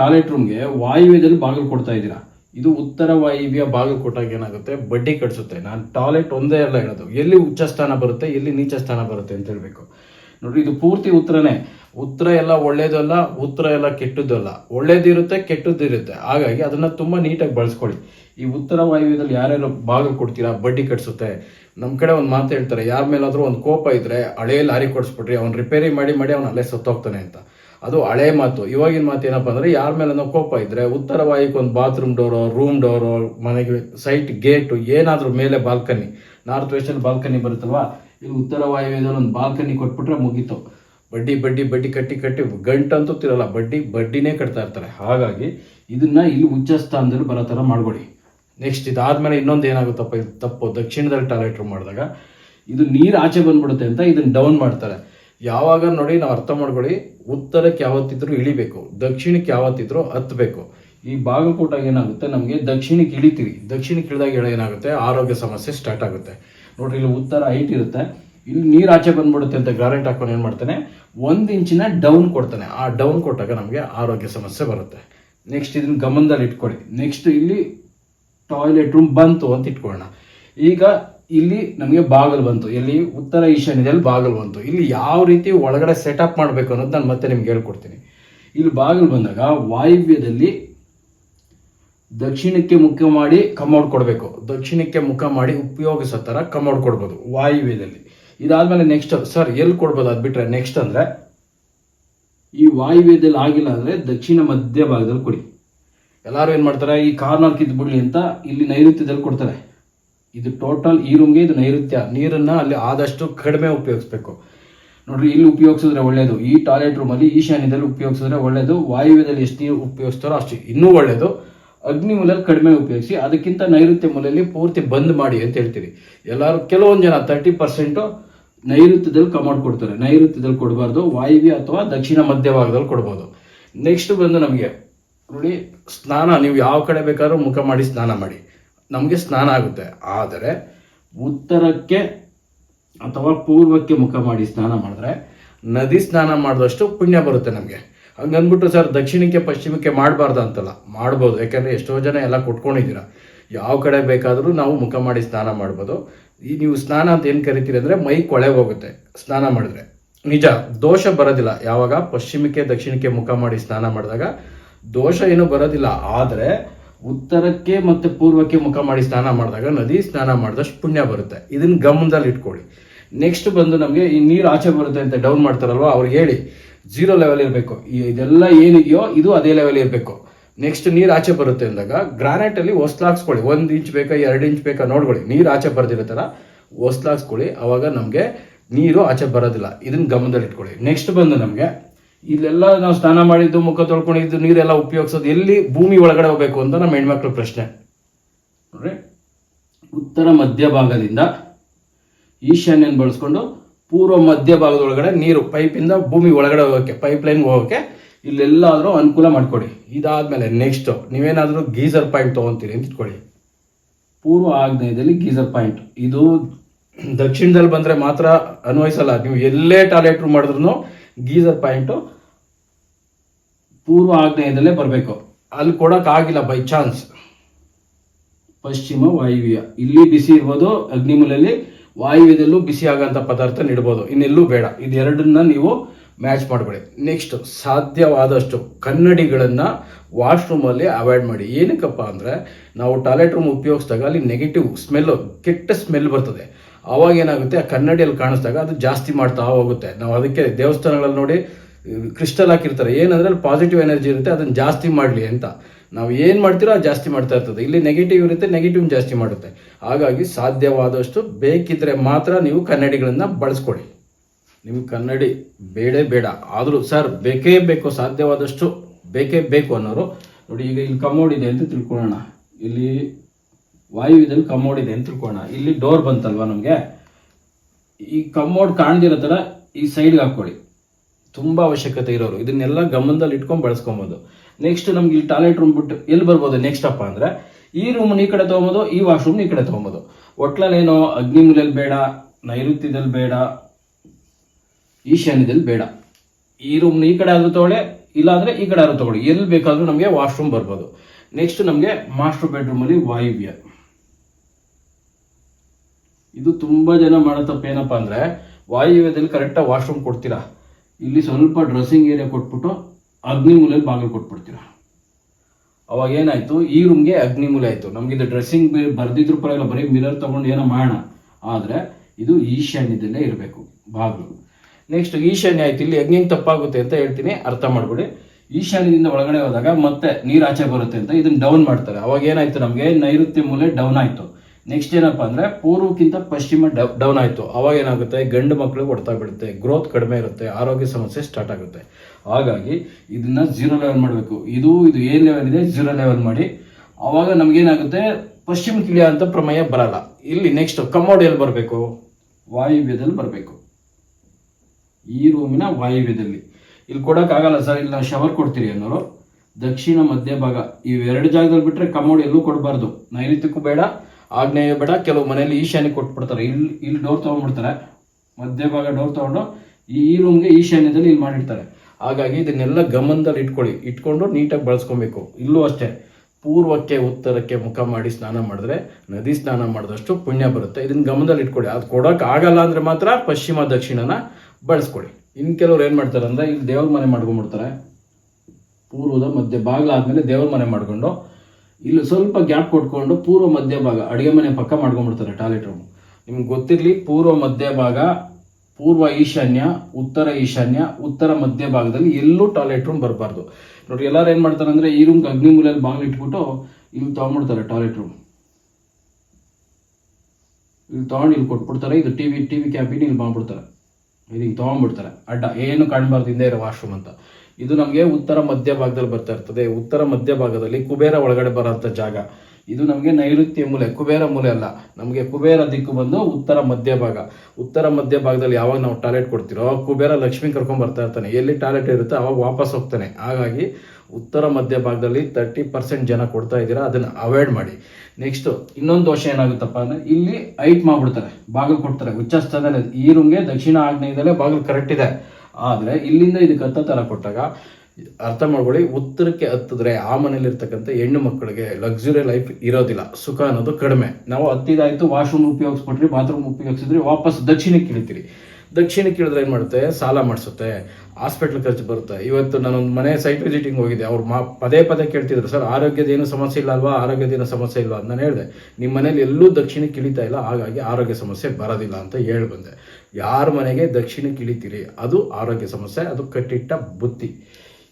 ಟಾಯ್ಲೆಟ್ ರೂಮ್ಗೆ ವಾಯುವ್ಯದಲ್ಲಿ ಬಾಗಿಲು ಕೊಡ್ತಾ ಇದ್ದೀರಾ? ಇದು ಉತ್ತರ ವಾಯುವ್ಯ ಬಾಗಿಲು ಕೊಟ್ಟಾಗ ಏನಾಗುತ್ತೆ? ಬಡ್ಡಿ ಕಟ್ಸುತ್ತೆ. ನಾನು ಟಾಯ್ಲೆಟ್ ಒಂದೇ ಅಲ್ಲ ಹೇಳೋದು. ಎಲ್ಲಿ ಉಚ್ಚ ಸ್ಥಾನ ಬರುತ್ತೆ, ಎಲ್ಲಿ ನೀಚ ಸ್ಥಾನ ಬರುತ್ತೆ ಅಂತ ಹೇಳ್ಬೇಕು. ನೋಡ್ರಿ ಇದು ಪೂರ್ತಿ ಉತ್ತರನೇ. ಉತ್ತರ ಎಲ್ಲ ಒಳ್ಳೇದಲ್ಲ ಉತ್ತರ ಎಲ್ಲ ಕೆಟ್ಟದ್ದಲ್ಲ ಒಳ್ಳೇದಿರುತ್ತೆ ಕೆಟ್ಟದ್ದಿರುತ್ತೆ ಹಾಗಾಗಿ ಅದನ್ನ ತುಂಬಾ ನೀಟಾಗಿ ಬಳಸ್ಕೊಳ್ಳಿ. ಈ ಉತ್ತರ ವಾಯುವ್ಯದಲ್ಲಿ ಯಾರ್ಯಾರು ಭಾಗ ಕೊಡ್ತೀರಾ? ಬಡ್ಡಿ ಕಟ್ಸುತ್ತೆ. ನಮ್ಮ ಕಡೆ ಒಂದು ಮಾತು ಹೇಳ್ತಾರೆ, ಯಾರ ಮೇಲಾದರೂ ಒಂದು ಕೋಪ ಇದ್ರೆ ಹಳೆ ಲಾರಿ ಕೊಡಿಸ್ಬಿಟ್ರಿ, ಅವ್ನು ರಿಪೇರಿ ಮಾಡಿ ಮಾಡಿ ಅವ್ನು ಅಲ್ಲೇ ಸತ್ತೋಗ್ತಾನೆ ಅಂತ. ಅದು ಹಳೆ ಮಾತು. ಇವಾಗಿನ ಮಾತು ಏನಪ್ಪ ಅಂದ್ರೆ, ಯಾರ ಮೇಲೆ ಕೋಪ ಇದ್ರೆ ಉತ್ತರ ವಾಯುಕ್ಕೆ ಒಂದು ಬಾತ್ರೂಮ್ ಡೋರು, ರೂಮ್ ಡೋರು, ಮನೆಗೆ ಸೈಟ್, ಗೇಟು, ಏನಾದ್ರೂ ಮೇಲೆ ಬಾಲ್ಕನಿ. ನಾರ್ತ್ ವೆಸ್ಟ್ ಅಲ್ಲಿ ಬಾಲ್ಕನಿ ಬರುತ್ತಲ್ವಾ? ಉತ್ತರ ವಾಯುವ್ಯದಲ್ಲಿ ಒಂದು ಬಾಲ್ಕನಿ ಕೊಟ್ಬಿಟ್ರೆ ಮುಗೀತು. ಬಡ್ಡಿ ಬಡ್ಡಿ ಬಡ್ಡಿ ಕಟ್ಟಿ ಕಟ್ಟಿ ಗಂಟಂತೂ ತಿರಲ್ಲ. ಬಡ್ಡಿ, ಬಡ್ಡಿನೇ ಕಟ್ತಾ ಇರ್ತಾರೆ. ಹಾಗಾಗಿ ಇದನ್ನ ಇಲ್ಲಿ ಉಚ್ಚ ಸ್ಥಾನದಲ್ಲಿ ಬರೋ ಥರ ಮಾಡ್ಕೊಡಿ. ನೆಕ್ಸ್ಟ್ ಇದಾದಮೇಲೆ ಇನ್ನೊಂದು ಏನಾಗುತ್ತಪ್ಪ? ಇದು ತಪ್ಪು. ದಕ್ಷಿಣದಲ್ಲಿ ಟಾಯ್ಲೆಟ್ ರೂಮ್ ಮಾಡಿದಾಗ ಇದು ನೀರು ಆಚೆ ಬಂದ್ಬಿಡುತ್ತೆ ಅಂತ ಇದನ್ನ ಡೌನ್ ಮಾಡ್ತಾರೆ. ಯಾವಾಗ ನೋಡಿ ನಾವು ಅರ್ಥ ಮಾಡ್ಕೊಳ್ಳಿ ಉತ್ತರಕ್ಕೆ ಯಾವತ್ತಿದ್ರೂ ಇಳಿಬೇಕು. ದಕ್ಷಿಣಕ್ಕೆ ಯಾವತ್ತಿದ್ರೂ ಹತ್ತಬೇಕು ಈ ಬಾಗಲಕೋಟಾಗ ಏನಾಗುತ್ತೆ? ನಮಗೆ ದಕ್ಷಿಣಕ್ಕೆ ಇಳಿತೀವಿ. ದಕ್ಷಿಣಕ್ಕೆ ಇಳಿದಾಗ ಏನಾಗುತ್ತೆ? ಆರೋಗ್ಯ ಸಮಸ್ಯೆ ಸ್ಟಾರ್ಟ್ ಆಗುತ್ತೆ. ನೋಡ್ರಿ, ಇಲ್ಲಿ ಉತ್ತರ ಹೈಟ್ ಇರುತ್ತೆ. ಇಲ್ಲಿ ನೀರು ಆಚೆ ಬಂದ್ಬಿಡುತ್ತೆ ಅಂತ ಗ್ರಾನೆಟ್ ಹಾಕೊಂಡು ಏನು ಮಾಡ್ತಾನೆ? ಒಂದು ಇಂಚಿನ ಡೌನ್ ಕೊಡ್ತಾನೆ. ಆ ಡೌನ್ ಕೊಟ್ಟಾಗ ನಮಗೆ ಆರೋಗ್ಯ ಸಮಸ್ಯೆ ಬರುತ್ತೆ. ನೆಕ್ಸ್ಟ್ ಇದನ್ನ ಗಮನದಲ್ಲಿ ಇಟ್ಕೊಳ್ಳಿ. ನೆಕ್ಸ್ಟ್ ಇಲ್ಲಿ ಟಾಯ್ಲೆಟ್ ರೂಮ್ ಬಂತು ಅಂತ ಇಟ್ಕೊಳ್ಳೋಣ. ಈಗ ಇಲ್ಲಿ ನಮಗೆ ಬಾಗಿಲು ಬಂತು. ಇಲ್ಲಿ ಉತ್ತರ ಈಶಾನ್ಯದಲ್ಲಿ ಬಾಗಿಲು ಬಂತು. ಇಲ್ಲಿ ಯಾವ ರೀತಿ ಒಳಗಡೆ ಸೆಟಪ್ ಮಾಡಬೇಕು ಅನ್ನೋದು ನಾನು ಮತ್ತೆ ನಿಮ್ಗೆ ಹೇಳ್ಕೊಡ್ತೀನಿ. ಇಲ್ಲಿ ಬಾಗಿಲು ಬಂದಾಗ ವಾಯುವ್ಯದಲ್ಲಿ ದಕ್ಷಿಣಕ್ಕೆ ಮುಖ ಮಾಡಿ ಕಮೌಡ್ ಕೊಡಬೇಕು. ದಕ್ಷಿಣಕ್ಕೆ ಮುಖ ಮಾಡಿ ಉಪಯೋಗಿಸೋ ಥರ ಕಮೌಡ್ ಕೊಡ್ಬೋದು ವಾಯುವ್ಯದಲ್ಲಿ. ಇದಾದಮೇಲೆ ನೆಕ್ಸ್ಟ್ ಸರ್ ಎಲ್ಲಿ ಕೊಡ್ಬೋದು ಅದು ಬಿಟ್ರೆ ನೆಕ್ಸ್ಟ್ ಅಂದ್ರೆ, ಈ ವಾಯುವ್ಯದಲ್ಲಿ ಆಗಿಲ್ಲ ಅಂದ್ರೆ ದಕ್ಷಿಣ ಮಧ್ಯ ಭಾಗದಲ್ಲಿ ಕೊಡಿ. ಎಲ್ಲರೂ ಏನು ಮಾಡ್ತಾರೆ, ಈ ಕಾರ್ನರ್ ಕಿತ್ಬಿಡ್ಲಿ ಅಂತ ಇಲ್ಲಿ ನೈಋತ್ಯದಲ್ಲಿ ಕೊಡ್ತಾರೆ. ಇದು ಟೋಟಲ್ ಈ ರೂಮ್ಗೆ ಇದು ನೈಋತ್ಯ. ನೀರನ್ನ ಅಲ್ಲಿ ಆದಷ್ಟು ಕಡಿಮೆ ಉಪಯೋಗಿಸ್ಬೇಕು. ನೋಡ್ರಿ, ಇಲ್ಲಿ ಉಪಯೋಗಿಸಿದ್ರೆ ಒಳ್ಳೇದು. ಈ ಟಾಯ್ಲೆಟ್ ರೂಮಲ್ಲಿ ಈಶಾನ್ಯದಲ್ಲಿ ಉಪಯೋಗಿಸಿದ್ರೆ ಒಳ್ಳೇದು. ವಾಯುವ್ಯದಲ್ಲಿ ಎಷ್ಟು ನೀರು ಉಪಯೋಗಿಸ್ತಾರೋ ಅಷ್ಟು ಇನ್ನೂ ಒಳ್ಳೇದು. ಅಗ್ನಿ ಮೂಲಲ್ಲಿ ಕಡಿಮೆ ಉಪಯೋಗಿಸಿ, ಅದಕ್ಕಿಂತ ನೈಋತ್ಯ ಮೂಲಲ್ಲಿ ಪೂರ್ತಿ ಬಂದ್ ಮಾಡಿ ಅಂತ ಹೇಳ್ತೀವಿ. ಎಲ್ಲರೂ, ಕೆಲವೊಂದು ಜನ ತರ್ಟಿ ಪರ್ಸೆಂಟು ನೈಋತ್ಯದಲ್ಲಿ ಕಮೌಟ್ ಕೊಡ್ತಾರೆ. ನೈಋತ್ಯದಲ್ಲಿ ಕೊಡಬಾರ್ದು, ವಾಯುವ್ಯ ಅಥವಾ ದಕ್ಷಿಣ ಮಧ್ಯ ಭಾಗದಲ್ಲಿ ಕೊಡ್ಬೋದು. ನೆಕ್ಸ್ಟ್ ಬಂದು ನಮಗೆ, ನೋಡಿ, ಸ್ನಾನ, ನೀವು ಯಾವ ಕಡೆ ಬೇಕಾದ್ರೂ ಮುಖ ಮಾಡಿ ಸ್ನಾನ ಮಾಡಿ. ನಮಗೆ ಸ್ನಾನ ಆಗುತ್ತೆ. ಆದರೆ, ಉತ್ತರಕ್ಕೆ ಅಥವಾ ಪೂರ್ವಕ್ಕೆ ಮುಖ ಮಾಡಿ ಸ್ನಾನ ಮಾಡಿದ್ರೆ, ನದಿ ಸ್ನಾನ ಮಾಡಿದಷ್ಟು ಪುಣ್ಯ ಬರುತ್ತೆ ನಮಗೆ. ಹಂಗಂದ್ಬಿಟ್ಟು ಸರ್, ದಕ್ಷಿಣಕ್ಕೆ ಪಶ್ಚಿಮಕ್ಕೆ ಮಾಡಬಾರ್ದು ಅಂತಲ್ಲ. ಮಾಡ್ಬೋದು. ಯಾಕಂದರೆ ಎಷ್ಟೋ ಜನ ಎಲ್ಲ ಕೊಟ್ಕೊಂಡಿದ್ದೀರಾ. ಯಾವ ಕಡೆ ಬೇಕಾದರೂ ನಾವು ಮುಖ ಮಾಡಿ ಸ್ನಾನ ಮಾಡ್ಬೋದು. ಈ ನೀವು ಸ್ನಾನ ಅಂತ ಏನು ಕರಿತೀರಿ ಅಂದರೆ, ಮೈ ಕೊಳೆ ಹೋಗುತ್ತೆ ಸ್ನಾನ ಮಾಡಿದ್ರೆ. ನಿಜ, ದೋಷ ಬರೋದಿಲ್ಲ. ಯಾವಾಗ? ಪಶ್ಚಿಮಕ್ಕೆ, ದಕ್ಷಿಣಕ್ಕೆ ಮುಖ ಮಾಡಿ ಸ್ನಾನ ಮಾಡಿದಾಗ ದೋಷ ಏನು ಬರೋದಿಲ್ಲ. ಆದರೆ ಉತ್ತರಕ್ಕೆ ಮತ್ತು ಪೂರ್ವಕ್ಕೆ ಮುಖ ಮಾಡಿ ಸ್ನಾನ ಮಾಡಿದಾಗ ನದಿ ಸ್ನಾನ ಮಾಡಿದಷ್ಟು ಪುಣ್ಯ ಬರುತ್ತೆ. ಇದನ್ನು ಗಮನದಲ್ಲಿ ಇಟ್ಕೊಳ್ಳಿ ನೆಕ್ಸ್ಟ್ ಬಂದು ನಮಗೆ ಈ ನೀರು ಆಚೆ ಬರುತ್ತೆ ಅಂತ ಡೌನ್ ಮಾಡ್ತಾರಲ್ವ ಅವ್ರಿಗೆ ಹೇಳಿ. ಜೀರೋ ಲೆವೆಲ್ ಇರಬೇಕು. ಇದೆಲ್ಲ ಏನಿದೆಯೋ ಇದು ಅದೇ ಲೆವೆಲ್ ಇರಬೇಕು. ನೆಕ್ಸ್ಟ್ ನೀರು ಆಚೆ ಬರುತ್ತೆ ಅಂದಾಗ ಗ್ರಾನೈಟ್ ಅಲ್ಲಿ ಹೊಸ್ಲಾಕ್ಸ್ಕೊಳ್ಳಿ ಒಂದು ಇಂಚ್ ಬೇಕಾ, ಎರಡು ಇಂಚ್ ಬೇಕಾ ನೋಡ್ಕೊಳ್ಳಿ. ನೀರು ಆಚೆ ಬರ್ದಿರೋ ಥರ ಹೊಸ್ಲಾಕ್ಸ್ಕೊಳ್ಳಿ ಅವಾಗ ನಮಗೆ ನೀರು ಆಚೆ ಬರೋದಿಲ್ಲ. ಇದನ್ನ ಗಮನದಲ್ಲಿ ಇಟ್ಕೊಳ್ಳಿ. ನೆಕ್ಸ್ಟ್ ಬಂದು ನಮಗೆ, ಇಲ್ಲೆಲ್ಲ ನಾವು ಸ್ನಾನ ಮಾಡಿದ್ದು, ಮುಖ ತೊಳ್ಕೊಂಡಿದ್ದು, ನೀರೆಲ್ಲ ಉಪಯೋಗಿಸೋದು, ಎಲ್ಲಿ ಭೂಮಿ ಒಳಗಡೆ ಹೋಗ್ಬೇಕು ಅಂತ ನಮ್ಮ ಹೆಣ್ಮಕ್ಳು ಪ್ರಶ್ನೆ. ನೋಡ್ರಿ? ಉತ್ತರ ಮಧ್ಯ ಭಾಗದಿಂದ ಈಶಾನ್ಯನ್ ಬಳಸ್ಕೊಂಡು ಪೂರ್ವ ಮಧ್ಯ ಭಾಗದೊಳಗಡೆ ನೀರು ಪೈಪಿಂದ ಭೂಮಿ ಒಳಗಡೆ ಹೋಗೋಕ್ಕೆ ಪೈಪ್ ಲೈನ್ ಹೋಗೋಕ್ಕೆ ಇಲ್ಲೆಲ್ಲಾದರೂ ಅನುಕೂಲ ಮಾಡಿಕೊಡಿ. ಇದಾದಮೇಲೆ ನೆಕ್ಸ್ಟ್ ನೀವೇನಾದರೂ ಗೀಸರ್ ಪಾಯಿಂಟ್ ತೊಗೊತೀರಿ ಅಂತ ಇಟ್ಕೊಳ್ಳಿ. ಪೂರ್ವ ಆಗ್ನೇಯದಲ್ಲಿ ಗೀಸರ್ ಪಾಯಿಂಟ್ ಇದು ದಕ್ಷಿಣದಲ್ಲಿ ಬಂದರೆ ಮಾತ್ರ ಅನ್ವಯಿಸಲ್ಲ. ನೀವು ಎಲ್ಲೇ ಟಾಯ್ಲೆಟ್ ರೂಮ್ ಮಾಡಿದ್ರು ಗೀಸರ್ ಪಾಯಿಂಟು ಪೂರ್ವ ಆಗ್ನೇಯದಲ್ಲೇ ಬರಬೇಕು. ಅಲ್ಲಿ ಕೊಡೋಕ್ಕಾಗಿಲ್ಲ ಬೈ ಚಾನ್ಸ್ ಪಶ್ಚಿಮ ವಾಯುವ್ಯ. ಇಲ್ಲಿ ಬಿಸಿ ಇರ್ಬೋದು, ಅಗ್ನಿಮೂಲಲ್ಲಿ ವಾಯುವ್ಯದಲ್ಲೂ ಬಿಸಿ ಆಗೋಂಥ ಪದಾರ್ಥ ನೀಡ್ಬೋದು. ಇನ್ನೆಲ್ಲೂ ಬೇಡ. ಇದೆರಡನ್ನ ನೀವು ಮ್ಯಾಚ್ ಮಾಡಬೇಡಿ. ನೆಕ್ಸ್ಟ್ ಸಾಧ್ಯವಾದಷ್ಟು ಕನ್ನಡಿಗಳನ್ನು ವಾಶ್ರೂಮಲ್ಲಿ ಅವಾಯ್ಡ್ ಮಾಡಿ. ಏನಕ್ಕಪ್ಪ ಅಂದರೆ, ನಾವು ಟಾಯ್ಲೆಟ್ ರೂಮ್ ಉಪಯೋಗಿಸಿದಾಗ ಅಲ್ಲಿ ನೆಗೆಟಿವ್ ಸ್ಮೆಲ್ಲು ಕೆಟ್ಟ ಸ್ಮೆಲ್ ಬರ್ತದೆ. ಅವಾಗ ಏನಾಗುತ್ತೆ, ಆ ಕನ್ನಡಿಯಲ್ಲಿ ಕಾಣಿಸಿದಾಗ ಅದು ಜಾಸ್ತಿ ಮಾಡ್ತಾ ಹೋಗುತ್ತೆ. ನಾವು ಅದಕ್ಕೆ ದೇವಸ್ಥಾನಗಳಲ್ಲಿ ನೋಡಿ ಕ್ರಿಸ್ಟಲ್ ಹಾಕಿರ್ತಾರೆ. ಏನಂದ್ರೆ, ಅಲ್ಲಿ ಪಾಸಿಟಿವ್ ಎನರ್ಜಿ ಇರುತ್ತೆ, ಅದನ್ನು ಜಾಸ್ತಿ ಮಾಡಲಿ ಅಂತ. ನಾವು ಏನು ಮಾಡ್ತೀರೋ ಜಾಸ್ತಿ ಮಾಡ್ತಾ ಇರ್ತದೆ. ಇಲ್ಲಿ ನೆಗೆಟಿವ್ ಇರುತ್ತೆ ನೆಗೆಟಿವ್ ಜಾಸ್ತಿ ಮಾಡುತ್ತೆ. ಹಾಗಾಗಿ ಸಾಧ್ಯವಾದಷ್ಟು ಬೇಕಿದ್ರೆ ಮಾತ್ರ ನೀವು ಕನ್ನಡಿಗಳನ್ನು ಬಳಸ್ಕೊಡಿ ನಿಮ್ಗೆ ಕನ್ನಡಿ ಬೇಡೇ ಬೇಡ. ಆದರೂ ಸರ್, ಬೇಕೇ ಬೇಕು, ಸಾಧ್ಯವಾದಷ್ಟು ಬೇಕೇ ಬೇಕು ಅನ್ನೋರು. ನೋಡಿ, ಈಗ ಇಲ್ಲಿ ಕಮೋಡ್ ಇದೆ ಅಂತ ತಿಳ್ಕೊಳ್ಳೋಣ. ಇಲ್ಲಿ ವಾಯುವ್ಯದಲ್ಲಿ ಕಮೋಡ್ ಇದೆ ಅಂತ ತಿಳ್ಕೊಳ್ಳೋಣ. ಇಲ್ಲಿ ಡೋರ್ ಬಂತಲ್ವಾ ನಮಗೆ? ಈ ಕಮೋಡ್ ಕಾಣ್ದಿರೋ ಥರ ಈ ಸೈಡ್ಗೆ ಹಾಕ್ಕೊಳ್ಳಿ. ತುಂಬ ಅವಶ್ಯಕತೆ ಇರೋರು. ಇದನ್ನೆಲ್ಲ ಗಮನದಲ್ಲಿ ಇಟ್ಕೊಂಡು ಬಳಸ್ಕೊಬೋದು. ನೆಕ್ಸ್ಟ್ ನಮ್ಗೆ ಇಲ್ಲಿ ಟಾಯ್ಲೆಟ್ ರೂಮ್ ಬಿಟ್ಟು ಎಲ್ಲಿ ಬರ್ಬೋದು? ನೆಕ್ಸ್ಟ್ ಅಪ್ಪ ಅಂದರೆ ಈ ರೂಮ್ ಈ ಕಡೆ ತಗೊಂಬೋದು, ಈ ವಾಶ್ರೂಮ್ ಈ ಕಡೆ ತೊಗೊಬೋದು. ಒಟ್ಲಲ್ಲೇನೋ ಅಗ್ನಿಮೂಲೆಯಲ್ಲಿ ಬೇಡ ನೈಋತ್ಯದಲ್ಲಿ ಬೇಡ ಈಶಾನ್ಯದಲ್ಲಿ ಬೇಡ. ಈ ರೂಮ್ ಈ ಕಡೆ ಆದ್ರೂ ತಗೊಳ್ಳಿ, ಇಲ್ಲಾಂದ್ರೆ ಈ ಕಡೆ ಆದ್ರೂ ತಗೊಳ್ಳಿ. ಎಲ್ಲಿ ಬೇಕಾದ್ರೂ ನಮಗೆ ವಾಶ್ರೂಮ್ ಬರ್ಬೋದು. ನೆಕ್ಸ್ಟ್ ನಮಗೆ ಮಾಸ್ಟರ್ ಬೆಡ್ರೂಮಲ್ಲಿ ವಾಯುವ್ಯ. ಇದು ತುಂಬಾ ಜನ ಮಾಡೋ ತಪ್ಪೇನಪ್ಪ ಅಂದ್ರೆ, ವಾಯುವ್ಯದಲ್ಲಿ ಕರೆಕ್ಟಾಗಿ ವಾಶ್ರೂಮ್ ಕೊಡ್ತೀರಾ. ಇಲ್ಲಿ ಸ್ವಲ್ಪ ಡ್ರೆಸ್ಸಿಂಗ್ ಏರಿಯಾ ಕೊಟ್ಬಿಟ್ಟು ಅಗ್ನಿಮೂಲೆಯಲ್ಲಿ ಬಾಗಿಲು ಕೊಟ್ಬಿಡ್ತೀರಾ. ಅವಾಗ ಏನಾಯ್ತು? ಈ ರೂಮ್ಗೆ ಅಗ್ನಿಮೂಲೆ ಆಯ್ತು. ನಮ್ಗೆ ಇದು ಡ್ರೆಸ್ಸಿಂಗ್ ಬರ್ದಿದ್ರು ಪರವಾಗಿಲ್ಲ, ಬರೀ ಮಿರರ್ ತಗೊಂಡು ಏನೋ ಮಾಡೋಣ ಆದ್ರೆ ಇದು ಈಶಾನ್ಯದಲ್ಲೇ ಇರಬೇಕು, ಬಾಗಿಲು. ನೆಕ್ಸ್ಟ್ ಈಶಾನ್ಯ ಆಯ್ತು. ಇಲ್ಲಿ ಹೆಂಗೆ ತಪ್ಪಾಗುತ್ತೆ ಅಂತ ಹೇಳ್ತೀನಿ. ಅರ್ಥ ಮಾಡ್ಬಿಡಿ ಈಶಾನ್ಯದಿಂದ ಒಳಗಡೆ ಹೋದಾಗ ಮತ್ತೆ ನೀರು ಆಚೆ ಬರುತ್ತೆ ಅಂತ ಇದನ್ನ ಡೌನ್ ಮಾಡ್ತಾರೆ. ಅವಾಗ ಏನಾಯ್ತು ನಮಗೆ? ನೈಋತ್ಯ ಮೂಲೆ ಡೌನ್ ಆಯ್ತು. ನೆಕ್ಸ್ಟ್ ಏನಪ್ಪಾ ಅಂದ್ರೆ ಪೂರ್ವಕ್ಕಿಂತ ಪಶ್ಚಿಮ ಡೌನ್ ಆಯ್ತು. ಅವಾಗ ಏನಾಗುತ್ತೆ? ಗಂಡು ಮಕ್ಕಳು ಹೊಡ್ತಾ ಬಿಡುತ್ತೆ. ಗ್ರೋತ್ ಕಡಿಮೆ ಇರುತ್ತೆ. ಆರೋಗ್ಯ ಸಮಸ್ಯೆ ಸ್ಟಾರ್ಟ್ ಆಗುತ್ತೆ. ಹಾಗಾಗಿ ಇದನ್ನ ಜೀರೋ ಲೆವೆಲ್ ಮಾಡಬೇಕು. ಇದು ಇದು ಏನ್ ಲೆವೆಲ್ ಇದೆ ಜೀರೋ ಲೆವೆಲ್ ಮಾಡಿ. ಅವಾಗ ನಮ್ಗೇನಾಗುತ್ತೆ? ಪಶ್ಚಿಮ ಕಿಳಿಯ ಅಂತ ಪ್ರಮೇಯ ಬರಲ್ಲ. ಇಲ್ಲಿ ನೆಕ್ಸ್ಟ್ ಕಮೋಡ್ ಎಲ್ಲಿ ಬರಬೇಕು. ವಾಯುವ್ಯದಲ್ಲಿ ಬರಬೇಕು. ಈ ರೂಮಿನ ವಾಯುವ್ಯದಲ್ಲಿ. ಇಲ್ಲಿ ಕೊಡೋಕ್ಕಾಗಲ್ಲ ಸರ್ ಇಲ್ಲಿ ನಾವು ಶವರ್ ಕೊಡ್ತೀರಿ ಅನ್ನೋರು. ದಕ್ಷಿಣ, ಮಧ್ಯ ಭಾಗ, ಇವೆರಡು ಜಾಗದಲ್ಲಿ ಬಿಟ್ರೆ ಕಮೋಡ್ ಎಲ್ಲೂ ಕೊಡಬಾರ್ದು. ನೈಋತ್ಯಕ್ಕೂ ಬೇಡ, ಆಗ್ನೇಯ ಬೇಡ, ಕೆಲವು ಮನೆಯಲ್ಲಿ ಈಶಾನ್ಯ ಕೊಟ್ಬಿಡ್ತಾರೆ. ಇಲ್ಲಿ ಇಲ್ಲಿ ಡೋರ್ ತೊಗೊಂಡ್ಬಿಡ್ತಾರೆ. ಮಧ್ಯ ಭಾಗ ಡೋರ್ ತೊಗೊಂಡು ಈ ರೂಮ್ಗೆ ಈಶಾನ್ಯದಲ್ಲಿ ಇಲ್ಲಿ ಮಾಡಿರ್ತಾರೆ. ಹಾಗಾಗಿ ಇದನ್ನೆಲ್ಲ ಗಮನದಲ್ಲಿ ಇಟ್ಕೊಳ್ಳಿ. ಇಟ್ಕೊಂಡು ನೀಟಾಗಿ ಬಳಸ್ಕೊಬೇಕು. ಇಲ್ಲೂ ಅಷ್ಟೇ, ಪೂರ್ವಕ್ಕೆ, ಉತ್ತರಕ್ಕೆ ಮುಖ ಮಾಡಿ ಸ್ನಾನ ಮಾಡಿದ್ರೆ ನದಿ ಸ್ನಾನ ಮಾಡಿದಷ್ಟು ಪುಣ್ಯ ಬರುತ್ತೆ. ಇದನ್ನ ಗಮನದಲ್ಲಿ ಇಟ್ಕೊಳ್ಳಿ. ಅದು ಕೊಡೋಕೆ ಆಗಲ್ಲ ಅಂದ್ರೆ ಮಾತ್ರ ಪಶ್ಚಿಮ, ದಕ್ಷಿಣನ ಬಳಸ್ಕೊಳ್ಳಿ. ಇನ್ನು ಕೆಲವ್ರು ಏನು ಮಾಡ್ತಾರೆ ಅಂದ್ರೆ, ಇಲ್ಲಿ ದೇವ್ರ ಮನೆ ಮಾಡ್ಕೊಂಡ್ಬಿಡ್ತಾರೆ. ಪೂರ್ವದ ಮಧ್ಯ ಬಾಗಿಲಾದ್ಮೇಲೆ ದೇವ್ರ ಮನೆ ಮಾಡ್ಕೊಂಡು, ಇಲ್ಲಿ ಸ್ವಲ್ಪ ಗ್ಯಾಪ್ ಕೊಟ್ಕೊಂಡು ಪೂರ್ವ ಮಧ್ಯ ಭಾಗ, ಅಡುಗೆ ಮನೆ ಪಕ್ಕ ಮಾಡ್ಕೊಂಡ್ಬಿಡ್ತಾರೆ ಟಾಯ್ಲೆಟ್ ರೂಮ್. ನಿಮ್ಗೆ ಗೊತ್ತಿರಲಿ, ಪೂರ್ವ ಮಧ್ಯ ಭಾಗ ಪೂರ್ವ ಈಶಾನ್ಯ, ಉತ್ತರ ಈಶಾನ್ಯ, ಉತ್ತರ ಮಧ್ಯ ಭಾಗದಲ್ಲಿ ಎಲ್ಲೂ ಟಾಯ್ಲೆಟ್ ರೂಮ್ ಬರಬಾರ್ದು. ನೋಡ್ರಿ, ಎಲ್ಲರೂ ಏನು ಮಾಡ್ತಾರೆ ಅಂದ್ರೆ ಈ ರೂಮ್ಗೆ ಅಗ್ನಿ ಮೂಲೆಯಲ್ಲಿ ಬಾಗಿಲು ಇಟ್ಬಿಟ್ಟು ಇಲ್ಲಿ ತೊಗೊಂಡ್ಬಿಡ್ತಾರೆ ಟಾಯ್ಲೆಟ್ ರೂಮ್ ಇಲ್ಲಿ ತೊಗೊಂಡು ಇಲ್ಲಿ ಕೊಟ್ಬಿಡ್ತಾರೆ. ಇದು T V T V cabin ಇಲ್ಲಿ ಬಾಂಬಿಡ್ತಾರೆ ಇದು ಹಿಂಗೆ ತೊಗೊಂಡ್ಬಿಡ್ತಾರೆ. ಅಡ್ಡ, ಏನು ಕಾಣಬಾರ್ದು, ಹಿಂದೆ ಇರೋ ವಾಶ್ರೂಮ್ ಅಂತ. ಇದು ನಮಗೆ ಉತ್ತರ ಮಧ್ಯ ಭಾಗದಲ್ಲಿ ಬರ್ತಾ ಇರ್ತದೆ. ಉತ್ತರ ಮಧ್ಯ ಭಾಗದಲ್ಲಿ ಕುಬೇರ ಒಳಗಡೆ ಬರೋಂಥ ಜಾಗ. ಇದು ನಮಗೆ ನೈಋತ್ಯ ಮೂಲೆ, ಕುಬೇರ ಮೂಲೆ ಅಲ್ಲ. ನಮಗೆ ಕುಬೇರ ದಿಕ್ಕು ಬಂದು ಉತ್ತರ ಮಧ್ಯ ಭಾಗ. ಉತ್ತರ ಮಧ್ಯ ಭಾಗದಲ್ಲಿ ಯಾವಾಗ ನಾವು ಟಾಯ್ಲೆಟ್ ಕೊಡ್ತಿರೋ, ಕುಬೇರ ಲಕ್ಷ್ಮಿ ಕರ್ಕೊಂಡು ಬರ್ತಾ ಇರ್ತಾನೆ. ಎಲ್ಲಿ ಟಾಯ್ಲೆಟ್ ಇರುತ್ತೋ, ಅವಾಗ ವಾಪಸ್ ಹೋಗ್ತಾನೆ. ಹಾಗಾಗಿ ಉತ್ತರ ಮಧ್ಯ ಭಾಗದಲ್ಲಿ ತರ್ಟಿ ಪರ್ಸೆಂಟ್ ಜನ ಕೊಡ್ತಾ ಇದ್ದೀರಾ, ಅದನ್ನು ಅವಾಯ್ಡ್ ಮಾಡಿ. ನೆಕ್ಸ್ಟ್ ಇನ್ನೊಂದು ದೋಷ ಏನಾಗುತ್ತಪ್ಪ ಅಂದ್ರೆ, ಇಲ್ಲಿ ಹೈಟ್ ಮಾಡಿಬಿಡ್ತಾರೆ. ಬಾಗಿಲು ಕೊಡ್ತಾರೆ. ಉಚ್ಚಸ್ಥಾನದಲ್ಲಿ ಈ ರೂಮ್ಗೆ ದಕ್ಷಿಣ ಆಗ್ನೇಯದಲ್ಲೇ ಬಾಗಿಲು ಕರೆಕ್ಟ್ ಇದೆ. ಆದ್ರೆ ಇಲ್ಲಿಂದ ಇದಕ್ಕೆ ಹತ್ತ ತರ ಕೊಟ್ಟಾಗ ಅರ್ಥ ಮಾಡ್ಕೊಳ್ಳಿ, ಉತ್ತರಕ್ಕೆ ಹತ್ತಿದ್ರೆ ಆ ಮನೇಲಿ ಇರ್ತಕ್ಕಂಥ ಹೆಣ್ಣು ಮಕ್ಕಳಿಗೆ ಲಕ್ಸುರಿ ಲೈಫ್ ಇರೋದಿಲ್ಲ. ಸುಖ ಅನ್ನೋದು ಕಡಿಮೆ. ನಾವು ಹತ್ತಿದಾಯ್ತು ವಾಶ್ರೂಮ್ ಉಪಯೋಗಿಸ್ಬಿಟ್ರಿ ಬಾತ್ರೂಮ್ ಉಪಯೋಗಿಸಿದ್ರಿ, ವಾಪಸ್ ದಕ್ಷಿಣಕ್ಕೆ ಇಳಿತೀರಿ. ದಕ್ಷಿಣಕ್ಕೆ ಇಳಿದ್ರೆ ಏನು ಮಾಡುತ್ತೆ? ಸಾಲ ಮಾಡಿಸುತ್ತೆ. ಹಾಸ್ಪಿಟ್ಲ್ ಖರ್ಚು ಬರುತ್ತೆ. ಇವತ್ತು ನಾನೊಂದು ಮನೆ ಸೈಟ್ ವಿಸಿಟಿಂಗ್ ಹೋಗಿದ್ದೆ. ಅವ್ರು ಮಾ, ಪದೇ ಪದೇ ಕೇಳ್ತಿದ್ರು, ಸರ್, ಆರೋಗ್ಯದ ಏನು ಸಮಸ್ಯೆ ಇಲ್ಲ ಅಲ್ವಾ ಆರೋಗ್ಯದ ಏನು ಸಮಸ್ಯೆ ಇಲ್ವಾ? ಅಂತ ನಾನು ಹೇಳಿದೆ. ನಿಮ್ಮ ಮನೇಲಿ ಎಲ್ಲೂ ದಕ್ಷಿಣಕ್ಕೆ ಇಳಿತಾ ಇಲ್ಲ, ಹಾಗಾಗಿ ಆರೋಗ್ಯ ಸಮಸ್ಯೆ ಬರೋದಿಲ್ಲ ಅಂತ ಹೇಳಿ ಬಂದೆ ಯಾರ ಮನೆಗೆ ದಕ್ಷಿಣಕ್ಕೆ ಇಳಿತೀರಿ? ಅದು ಆರೋಗ್ಯ ಸಮಸ್ಯೆ, ಅದು ಕಟ್ಟಿಟ್ಟ ಬುತ್ತಿ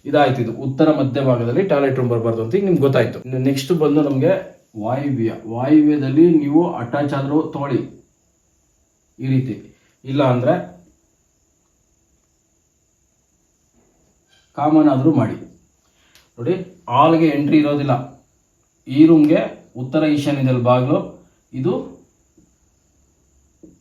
ಇದಾಯ್ತು. ಇದು ಉತ್ತರ ಮಧ್ಯ ಭಾಗದಲ್ಲಿ ಟಾಯ್ಲೆಟ್ ರೂಮ್ ಬರಬಾರ್ದು ಅಂತ ಈಗ ನಿಮ್ಗೆ ಗೊತ್ತಾಯ್ತು. ನೆಕ್ಸ್ಟ್ ಬಂದು ನಮಗೆ ವಾಯುವ್ಯ. ವಾಯುವ್ಯದಲ್ಲಿ ನೀವು ಅಟ್ಯಾಚ್ ಆದರೂ ತಗೊಳ್ಳಿ. ಈ ರೀತಿ. ಇಲ್ಲ ಅಂದ್ರೆ ಕಾಮನ್ ಆದರೂ ಮಾಡಿ. ನೋಡಿ ಆಲ್ಗೆ ಎಂಟ್ರಿ ಇರೋದಿಲ್ಲ. ಈ ರೂಮ್ಗೆ ಉತ್ತರ ಈಶಾನ್ಯದಲ್ಲಿ ಬಾಗಿಲು. ಇದು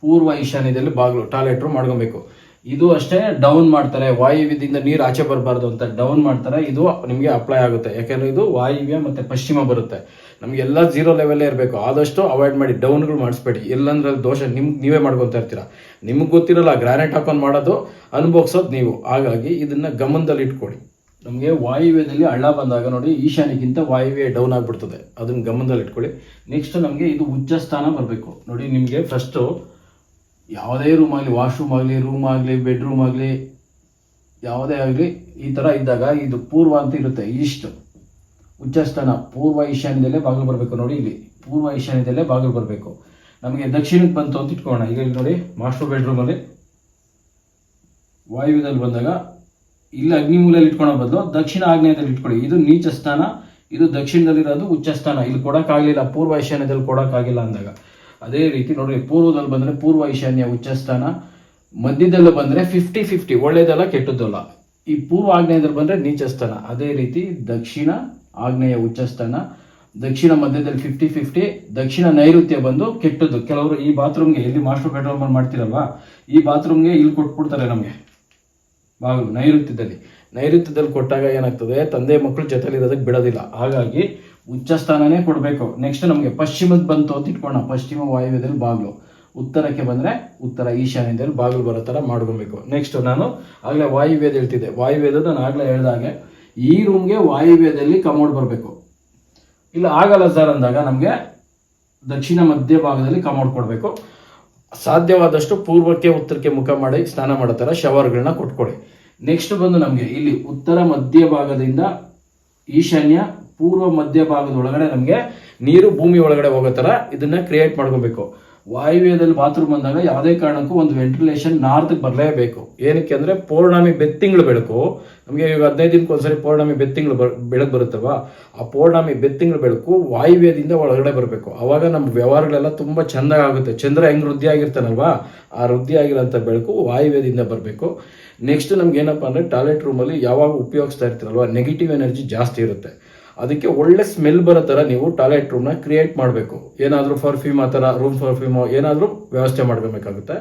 ಪೂರ್ವ ಈಶಾನ್ಯದಲ್ಲಿ ಬಾಗಿಲು. ಟಾಯ್ಲೆಟ್ ರೂಮ್ ಮಾಡ್ಕೊಬೇಕು. ಇದು ಅಷ್ಟೇ ಡೌನ್ ಮಾಡ್ತಾರೆ. ವಾಯುವ್ಯದಿಂದ ನೀರು ಆಚೆ ಬರಬಾರ್ದು ಅಂತ ಡೌನ್ ಮಾಡ್ತಾರೆ. ಇದು ನಿಮಗೆ ಅಪ್ಲೈ ಆಗುತ್ತೆ. ಯಾಕೆಂದ್ರೆ ಇದು ವಾಯುವ್ಯ ಮತ್ತೆ ಪಶ್ಚಿಮ ಬರುತ್ತೆ. ನಮಗೆಲ್ಲ ಜೀರೋ ಲೆವೆಲ್ಲೇ ಇರಬೇಕು. ಆದಷ್ಟು ಅವಾಯ್ಡ್ ಮಾಡಿ ಡೌನ್ಗಳು ಮಾಡಿಸ್ಬೇಡಿ. ಎಲ್ಲಂದ್ರೆ ಅಲ್ಲಿ ದೋಷ ನಿಮ್ಗೆ ನೀವೇ ಮಾಡ್ಕೊತಾ ಇರ್ತೀರಾ? ನಿಮ್ಗೆ ಗೊತ್ತಿರಲ್ಲ ಗ್ರಾನೈಟ್ ಹಾಕೊಂಡು ಮಾಡೋದು, ಅನುಭವಿಸೋದು ನೀವು. ಹಾಗಾಗಿ ಇದನ್ನ ಗಮನದಲ್ಲಿ ಇಟ್ಕೊಳ್ಳಿ ನಮಗೆ ವಾಯುವ್ಯದಲ್ಲಿ ಹಳ್ಳ ಬಂದಾಗ ನೋಡಿ, ಈಶಾನ್ಯಕ್ಕಿಂತ ವಾಯುವ್ಯ ಡೌನ್ ಆಗಿಬಿಡ್ತದೆ. ಅದನ್ನ ಗಮನದಲ್ಲಿ ಇಟ್ಕೊಳ್ಳಿ ನೆಕ್ಸ್ಟ್ ನಮಗೆ ಇದು ಉಚ್ಚ ಸ್ಥಾನ ಬರಬೇಕು. ನೋಡಿ, ನಿಮಗೆ ಫಸ್ಟು ಯಾವುದೇ ರೂಮ್ ಆಗಲಿ ವಾಶ್ರೂಮ್ ಆಗಲಿ ರೂಮ್ ಆಗಲಿ ಬೆಡ್ರೂಮ್ ಆಗಲಿ, ಯಾವುದೇ ಆಗಲಿ ಈ ಥರ ಇದ್ದಾಗ ಇದು ಪೂರ್ವ ಅಂತ ಇರುತ್ತೆ ಈಸ್ಟ್ ಉಚ್ಚಸ್ಥಾನ, ಪೂರ್ವ ಈಶಾನ್ಯದಲ್ಲೇ ಬಾಗಿಲು ಬರಬೇಕು ನೋಡಿ ಇಲ್ಲಿ. ಪೂರ್ವ ಈಶಾನ್ಯದಲ್ಲೇ ಬಾಗಿಲು ಬರಬೇಕು. ನಮಗೆ ದಕ್ಷಿಣಕ್ಕೆ ಬಂತು ಅಂತ ಇಟ್ಕೊಳ್ಳೋಣ. ಈಗ ಇಲ್ಲಿ ನೋಡಿ ಮಾಸ್ಟರ್ ಬೆಡ್ರೂಮಲ್ಲಿ ವಾಯುವ್ಯದಲ್ಲಿ ಬಂದಾಗ ಇಲ್ಲಿ ಅಗ್ನಿಮೂಲೆಯಲ್ಲಿ ಇಟ್ಕೊಳ್ಳೋ ಬದಲು ದಕ್ಷಿಣ ಆಗ್ನೇಯದಲ್ಲಿ ಇಟ್ಕೊಳ್ಳಿ. ಇದು ನೀಚ ಸ್ಥಾನ, ಇದು ದಕ್ಷಿಣದಲ್ಲಿರೋದು ಉಚ್ಚ ಸ್ಥಾನ ಇಲ್ಲಿ ಕೊಡೋಕ್ಕಾಗಲಿಲ್ಲ, ಪೂರ್ವ ಈಶಾನ್ಯದಲ್ಲಿ ಕೊಡೋಕ್ಕಾಗಿಲ್ಲ ಅಂದಾಗ. ಅದೇ ರೀತಿ ನೋಡ್ರಿ ಪೂರ್ವದಲ್ಲಿ ಬಂದರೆ ಪೂರ್ವ ಈಶಾನ್ಯ ಉಚ್ಚಸ್ಥಾನ, ಮಧ್ಯದಲ್ಲಿ ಬಂದರೆ ಫಿಫ್ಟಿ ಫಿಫ್ಟಿ ಒಳ್ಳೇದಲ್ಲ ಕೆಟ್ಟದ್ದಲ್ಲ. ಈ ಪೂರ್ವ ಆಗ್ನೇಯದಲ್ಲಿ ಬಂದರೆ ನೀಚಸ್ಥಾನ, ಅದೇ ರೀತಿ ದಕ್ಷಿಣ ಆಗ್ನೇಯ ಉಚ್ಚಸ್ಥಾನ, ದಕ್ಷಿಣ ಮಧ್ಯದಲ್ಲಿ ಫಿಫ್ಟಿ ಫಿಫ್ಟಿ ದಕ್ಷಿಣ ನೈಋತ್ಯ ಬಂದು ಕೆಟ್ಟದ್ದು. ಕೆಲವರು ಈ ಬಾತ್ರೂಮ್ಗೆ ಎಲ್ಲಿ ಮಾಸ್ಟರ್ ಬೆಡ್ರೂಮ್ ಮಾಡ್ತಿರಲ್ವಾ? ಈ ಬಾತ್ರೂಮ್ಗೆ ಇಲ್ಲಿ ಕೊಟ್ಬಿಡ್ತಾರೆ ನಮಗೆ. ಬಾಗಿಲು ನೈಋತ್ಯದಲ್ಲಿ. ನೈಋತ್ಯದಲ್ಲಿ ಕೊಟ್ಟಾಗ ಏನಾಗ್ತದೆ? ತಂದೆ ಮಕ್ಕಳು ಜೊತೆಲಿರೋದಕ್ಕೆ ಬಿಡೋದಿಲ್ಲ. ಹಾಗಾಗಿ ಉಚ್ಚ ಸ್ಥಾನನೇ ಕೊಡಬೇಕು. ನೆಕ್ಸ್ಟ್ ನಮಗೆ ಪಶ್ಚಿಮದ ಬಂತು ಅಂತ ಇಟ್ಕೊಳ್ಳೋಣ. ಪಶ್ಚಿಮ ವಾಯುವ್ಯದಲ್ಲಿ ಬಾಗಿಲು. ಉತ್ತರಕ್ಕೆ ಬಂದರೆ ಉತ್ತರ ಈಶಾನ್ಯದಲ್ಲಿ ಬಾಗಿಲು ಬರೋ ಥರ ಮಾಡ್ಕೊಬೇಕು. ನೆಕ್ಸ್ಟ್ ನಾನು ಆಗಲೇ ವಾಯುವ್ಯದ ಹೇಳ್ತಿದ್ದೆ. ವಾಯುವ್ಯದ ನಾನು ಆಗಲೇ ಹೇಳ್ದಾಗೆ ಈ ರೂಮ್ಗೆ ವಾಯುವ್ಯದಲ್ಲಿ ಕಮೋಡ್ ಬರಬೇಕು. ಇಲ್ಲ, ಆಗಲ್ಲ ಸರ್ ಅಂದಾಗ ನಮಗೆ ದಕ್ಷಿಣ ಮಧ್ಯ ಭಾಗದಲ್ಲಿ ಕಮೋಡ್ ಕೊಡಬೇಕು. ಸಾಧ್ಯವಾದಷ್ಟು ಪೂರ್ವಕ್ಕೆ ಉತ್ತರಕ್ಕೆ ಮುಖ ಮಾಡಿ ಸ್ನಾನ ಮಾಡೋ ಥರ ಶವರ್ಗಳನ್ನ ಕೊಟ್ಕೊಳ್ಳಿ. ನೆಕ್ಸ್ಟ್ ಬಂದು ನಮಗೆ ಇಲ್ಲಿ ಉತ್ತರ ಮಧ್ಯ ಭಾಗದಿಂದ ಈಶಾನ್ಯ ಪೂರ್ವ ಮಧ್ಯ ಭಾಗದ ಒಳಗಡೆ ನಮಗೆ ನೀರು ಭೂಮಿ ಒಳಗಡೆ ಹೋಗೋ ಥರ ಇದನ್ನ ಕ್ರಿಯೇಟ್ ಮಾಡ್ಕೋಬೇಕು. ವಾಯುವ್ಯದಲ್ಲಿ ಬಾತ್ರೂಮ್ ಬಂದಾಗ ಯಾವುದೇ ಕಾರಣಕ್ಕೂ ಒಂದು ವೆಂಟಿಲೇಷನ್ ನಾರ್ತ್ ಬರಲೇಬೇಕು. ಏನಕ್ಕೆ ಅಂದ್ರೆ ಪೌರ್ಣಮಿ ಬೆತ್ತಿಂಗಳು ಬೆಳಕು. ನಮಗೆ ಈಗ ಹದಿನೈದು ದಿನಕ್ಕೊಂದ್ಸರಿ ಪೌರ್ಣಮಿ ಬೆತ್ತಿಂಗಳು ಬರ್, ಬೆಳಕು ಬರುತ್ತಲ್ವಾ? ಆ ಪೌರ್ಣಮಿ ಬೆತ್ತಿಂಗಳು ಬೆಳಕು ವಾಯುವ್ಯದಿಂದ ಒಳಗಡೆ ಬರಬೇಕು. ಆವಾಗ ನಮ್ಮ ವ್ಯವಹಾರಗಳೆಲ್ಲ ತುಂಬಾ ಚೆಂದ ಆಗುತ್ತೆ ಚಂದ್ರ ಹೆಂಗೆ ವೃದ್ಧಿ ಆಗಿರ್ತಾನಲ್ವಾ ಆ ವೃದ್ಧಿ ಆಗಿರೋಂಥ ಬೆಳಕು ವಾಯುವ್ಯದಿಂದ ಬರಬೇಕು. ನೆಕ್ಸ್ಟ್ ನಮ್ಗೆ ಏನಪ್ಪಾ ಅಂದ್ರೆ ಟಾಯ್ಲೆಟ್ ರೂಮಲ್ಲಿ ಯಾವಾಗ ಉಪಯೋಗಿಸ್ತಾ ಇರ್ತೀರಲ್ವ? ನೆಗೆಟಿವ್ ಎನರ್ಜಿ ಜಾಸ್ತಿ ಇರುತ್ತೆ. ಅದಕ್ಕೆ ಒಳ್ಳೆ ಸ್ಮೆಲ್ ಬರೋ ಥರ ನೀವು ಟಾಯ್ಲೆಟ್ ರೂಮ್ನ ಕ್ರಿಯೇಟ್ ಮಾಡಬೇಕು. ಏನಾದರೂ ಪರ್ಫ್ಯೂಮ್ ಆ ಥರ ರೂಮ್ ಪರ್ಫ್ಯೂಮ್ ಏನಾದರೂ ವ್ಯವಸ್ಥೆ ಮಾಡ್ಕೋಬೇಕಾಗುತ್ತೆ.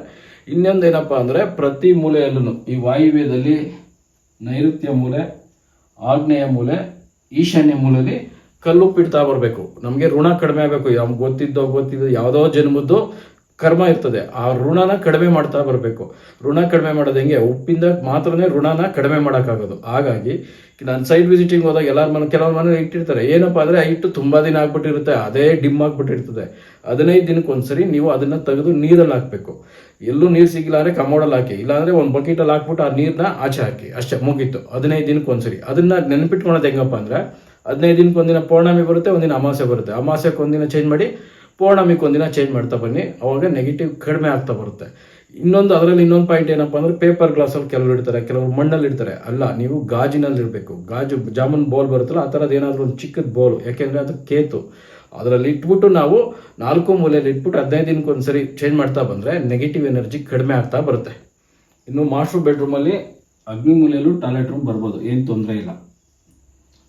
ಇನ್ನೊಂದು ಏನಪ್ಪ ಅಂದರೆ ಪ್ರತಿ ಮೂಲೆಯಲ್ಲೂ ಈ ವಾಯುವ್ಯದಲ್ಲಿ ನೈಋತ್ಯ ಮೂಲೆ, ಆಗ್ನೇಯ ಮೂಲೆ, ಈಶಾನ್ಯ ಮೂಲೆಯಲ್ಲಿ ಕಲ್ಲುಪ್ಪಿಡ್ತಾ ಬರಬೇಕು. ನಮಗೆ ಋಣ ಕಡಿಮೆ ಆಗಬೇಕು. ನಮ್ಗೆ ಗೊತ್ತಿದ್ದೋ ಗೊತ್ತಿದ್ದೋ ಯಾವುದೋ ಜನ್ಮದ್ದು ಕರ್ಮ ಇರ್ತದೆ. ಆ ಋಣನ ಕಡಿಮೆ ಮಾಡ್ತಾ ಬರಬೇಕು. ಋಣ ಕಡಿಮೆ ಮಾಡೋದು ಹೆಂಗೆ ಉಪ್ಪಿಂದ ಮಾತ್ರನೇ ಋಣನ ಕಡಿಮೆ ಮಾಡೋಕ್ಕಾಗೋದು. ಹಾಗಾಗಿ ನಾನು ಸೈಡ್ ವಿಸಿಟಿಂಗ್ ಹೋದಾಗ ಎಲ್ಲರ ಮನೆ, ಕೆಲವ್ರ ಮನೆ ಇಟ್ಟಿರ್ತಾರೆ. ಏನಪ್ಪಾ ಅಂದ್ರೆ ಹಿಟ್ಟು ತುಂಬ ದಿನ ಆಗ್ಬಿಟ್ಟಿರುತ್ತೆ. ಅದೇ ಡಿಮ್ ಆಗ್ಬಿಟ್ಟಿರ್ತದೆ. ಹದಿನೈದು ದಿನಕ್ಕೆ ಒಂದ್ಸರಿ ನೀವು ಅದನ್ನ ತೆಗೆದು ನೀರಲ್ಲಿ ಹಾಕಬೇಕು. ಎಲ್ಲೂ ನೀರು ಸಿಗಿಲ್ಲ ಅಂದರೆ ಕಮೋಡಲ್ಲಿ ಹಾಕಿ. ಇಲ್ಲಾಂದ್ರೆ ಒಂದು ಬಕೆಟಲ್ಲಿ ಹಾಕ್ಬಿಟ್ಟು ಆ ನೀರನ್ನ ಆಚೆ ಹಾಕಿ. ಅಷ್ಟೇ, ಮುಗೀತು. ಹದಿನೈದು ದಿನಕ್ಕೆ ಒಂದ್ಸರಿ. ಅದನ್ನ ನೆನಪಿಟ್ಕೊಳೋದು ಹೆಂಗಪ್ಪ ಅಂದರೆ ಹದಿನೈದು ದಿನಕ್ಕೆ ಒಂದಿನ ಪೌರ್ಣಮಿ ಬರುತ್ತೆ, ಒಂದಿನ ಅಮಾಸೆ ಬರುತ್ತೆ. ಅಮಾಸೆಗೆ ಒಂದಿನ ಚೇಂಜ್ ಮಾಡಿ ಪೌರ್ಣಮಿಗೆ ಒಂದಿನ ಚೇಂಜ್ ಮಾಡ್ತಾ ಬನ್ನಿ. ಅವಾಗ ನೆಗೆಟಿವ್ ಕಡಿಮೆ ಆಗ್ತಾ ಬರುತ್ತೆ. ಇನ್ನೊಂದು ಅದರಲ್ಲಿ ಇನ್ನೊಂದು ಪಾಯಿಂಟ್ ಏನಪ್ಪ ಅಂದ್ರೆ ಪೇಪರ್ ಗ್ಲಾಸಲ್ಲಿ ಕೆಲವರು ಇಡ್ತಾರೆ, ಕೆಲವರು ಮಣ್ಣಲ್ಲಿ ಇಡ್ತಾರೆ. ಅಲ್ಲ, ನೀವು ಗಾಜಿನಲ್ಲಿ ಇರಬೇಕು ಗಾಜು, ಜಾಮೂನ್ ಬೋಲ್ ಬರುತ್ತಲ್ಲ, ಆ ಥರದ್ದು ಏನಾದರೂ ಒಂದು ಚಿಕ್ಕದ ಬೋಲ್ ಯಾಕೆಂದರೆ ಅದು ಕೇತು. ಅದರಲ್ಲಿ ಇಟ್ಬಿಟ್ಟು ನಾವು ನಾಲ್ಕು ಮೂಲೆಯಲ್ಲಿ ಇಟ್ಬಿಟ್ಟು ಹದಿನೈದು ದಿನಕ್ಕೆ ಒಂದ್ಸರಿ ಚೇಂಜ್ ಮಾಡ್ತಾ ಬಂದರೆ ನೆಗೆಟಿವ್ ಎನರ್ಜಿ ಕಡಿಮೆ ಆಗ್ತಾ ಬರುತ್ತೆ. ಇನ್ನು ಮಾಸ್ಟರ್ ಬೆಡ್ರೂಮಲ್ಲಿ ಅಗ್ನಿ ಮೂಲೆಯಲ್ಲೂ ಟಾಯ್ಲೆಟ್ ರೂಮ್ ಬರ್ಬೋದು, ಏನು ತೊಂದರೆ ಇಲ್ಲ.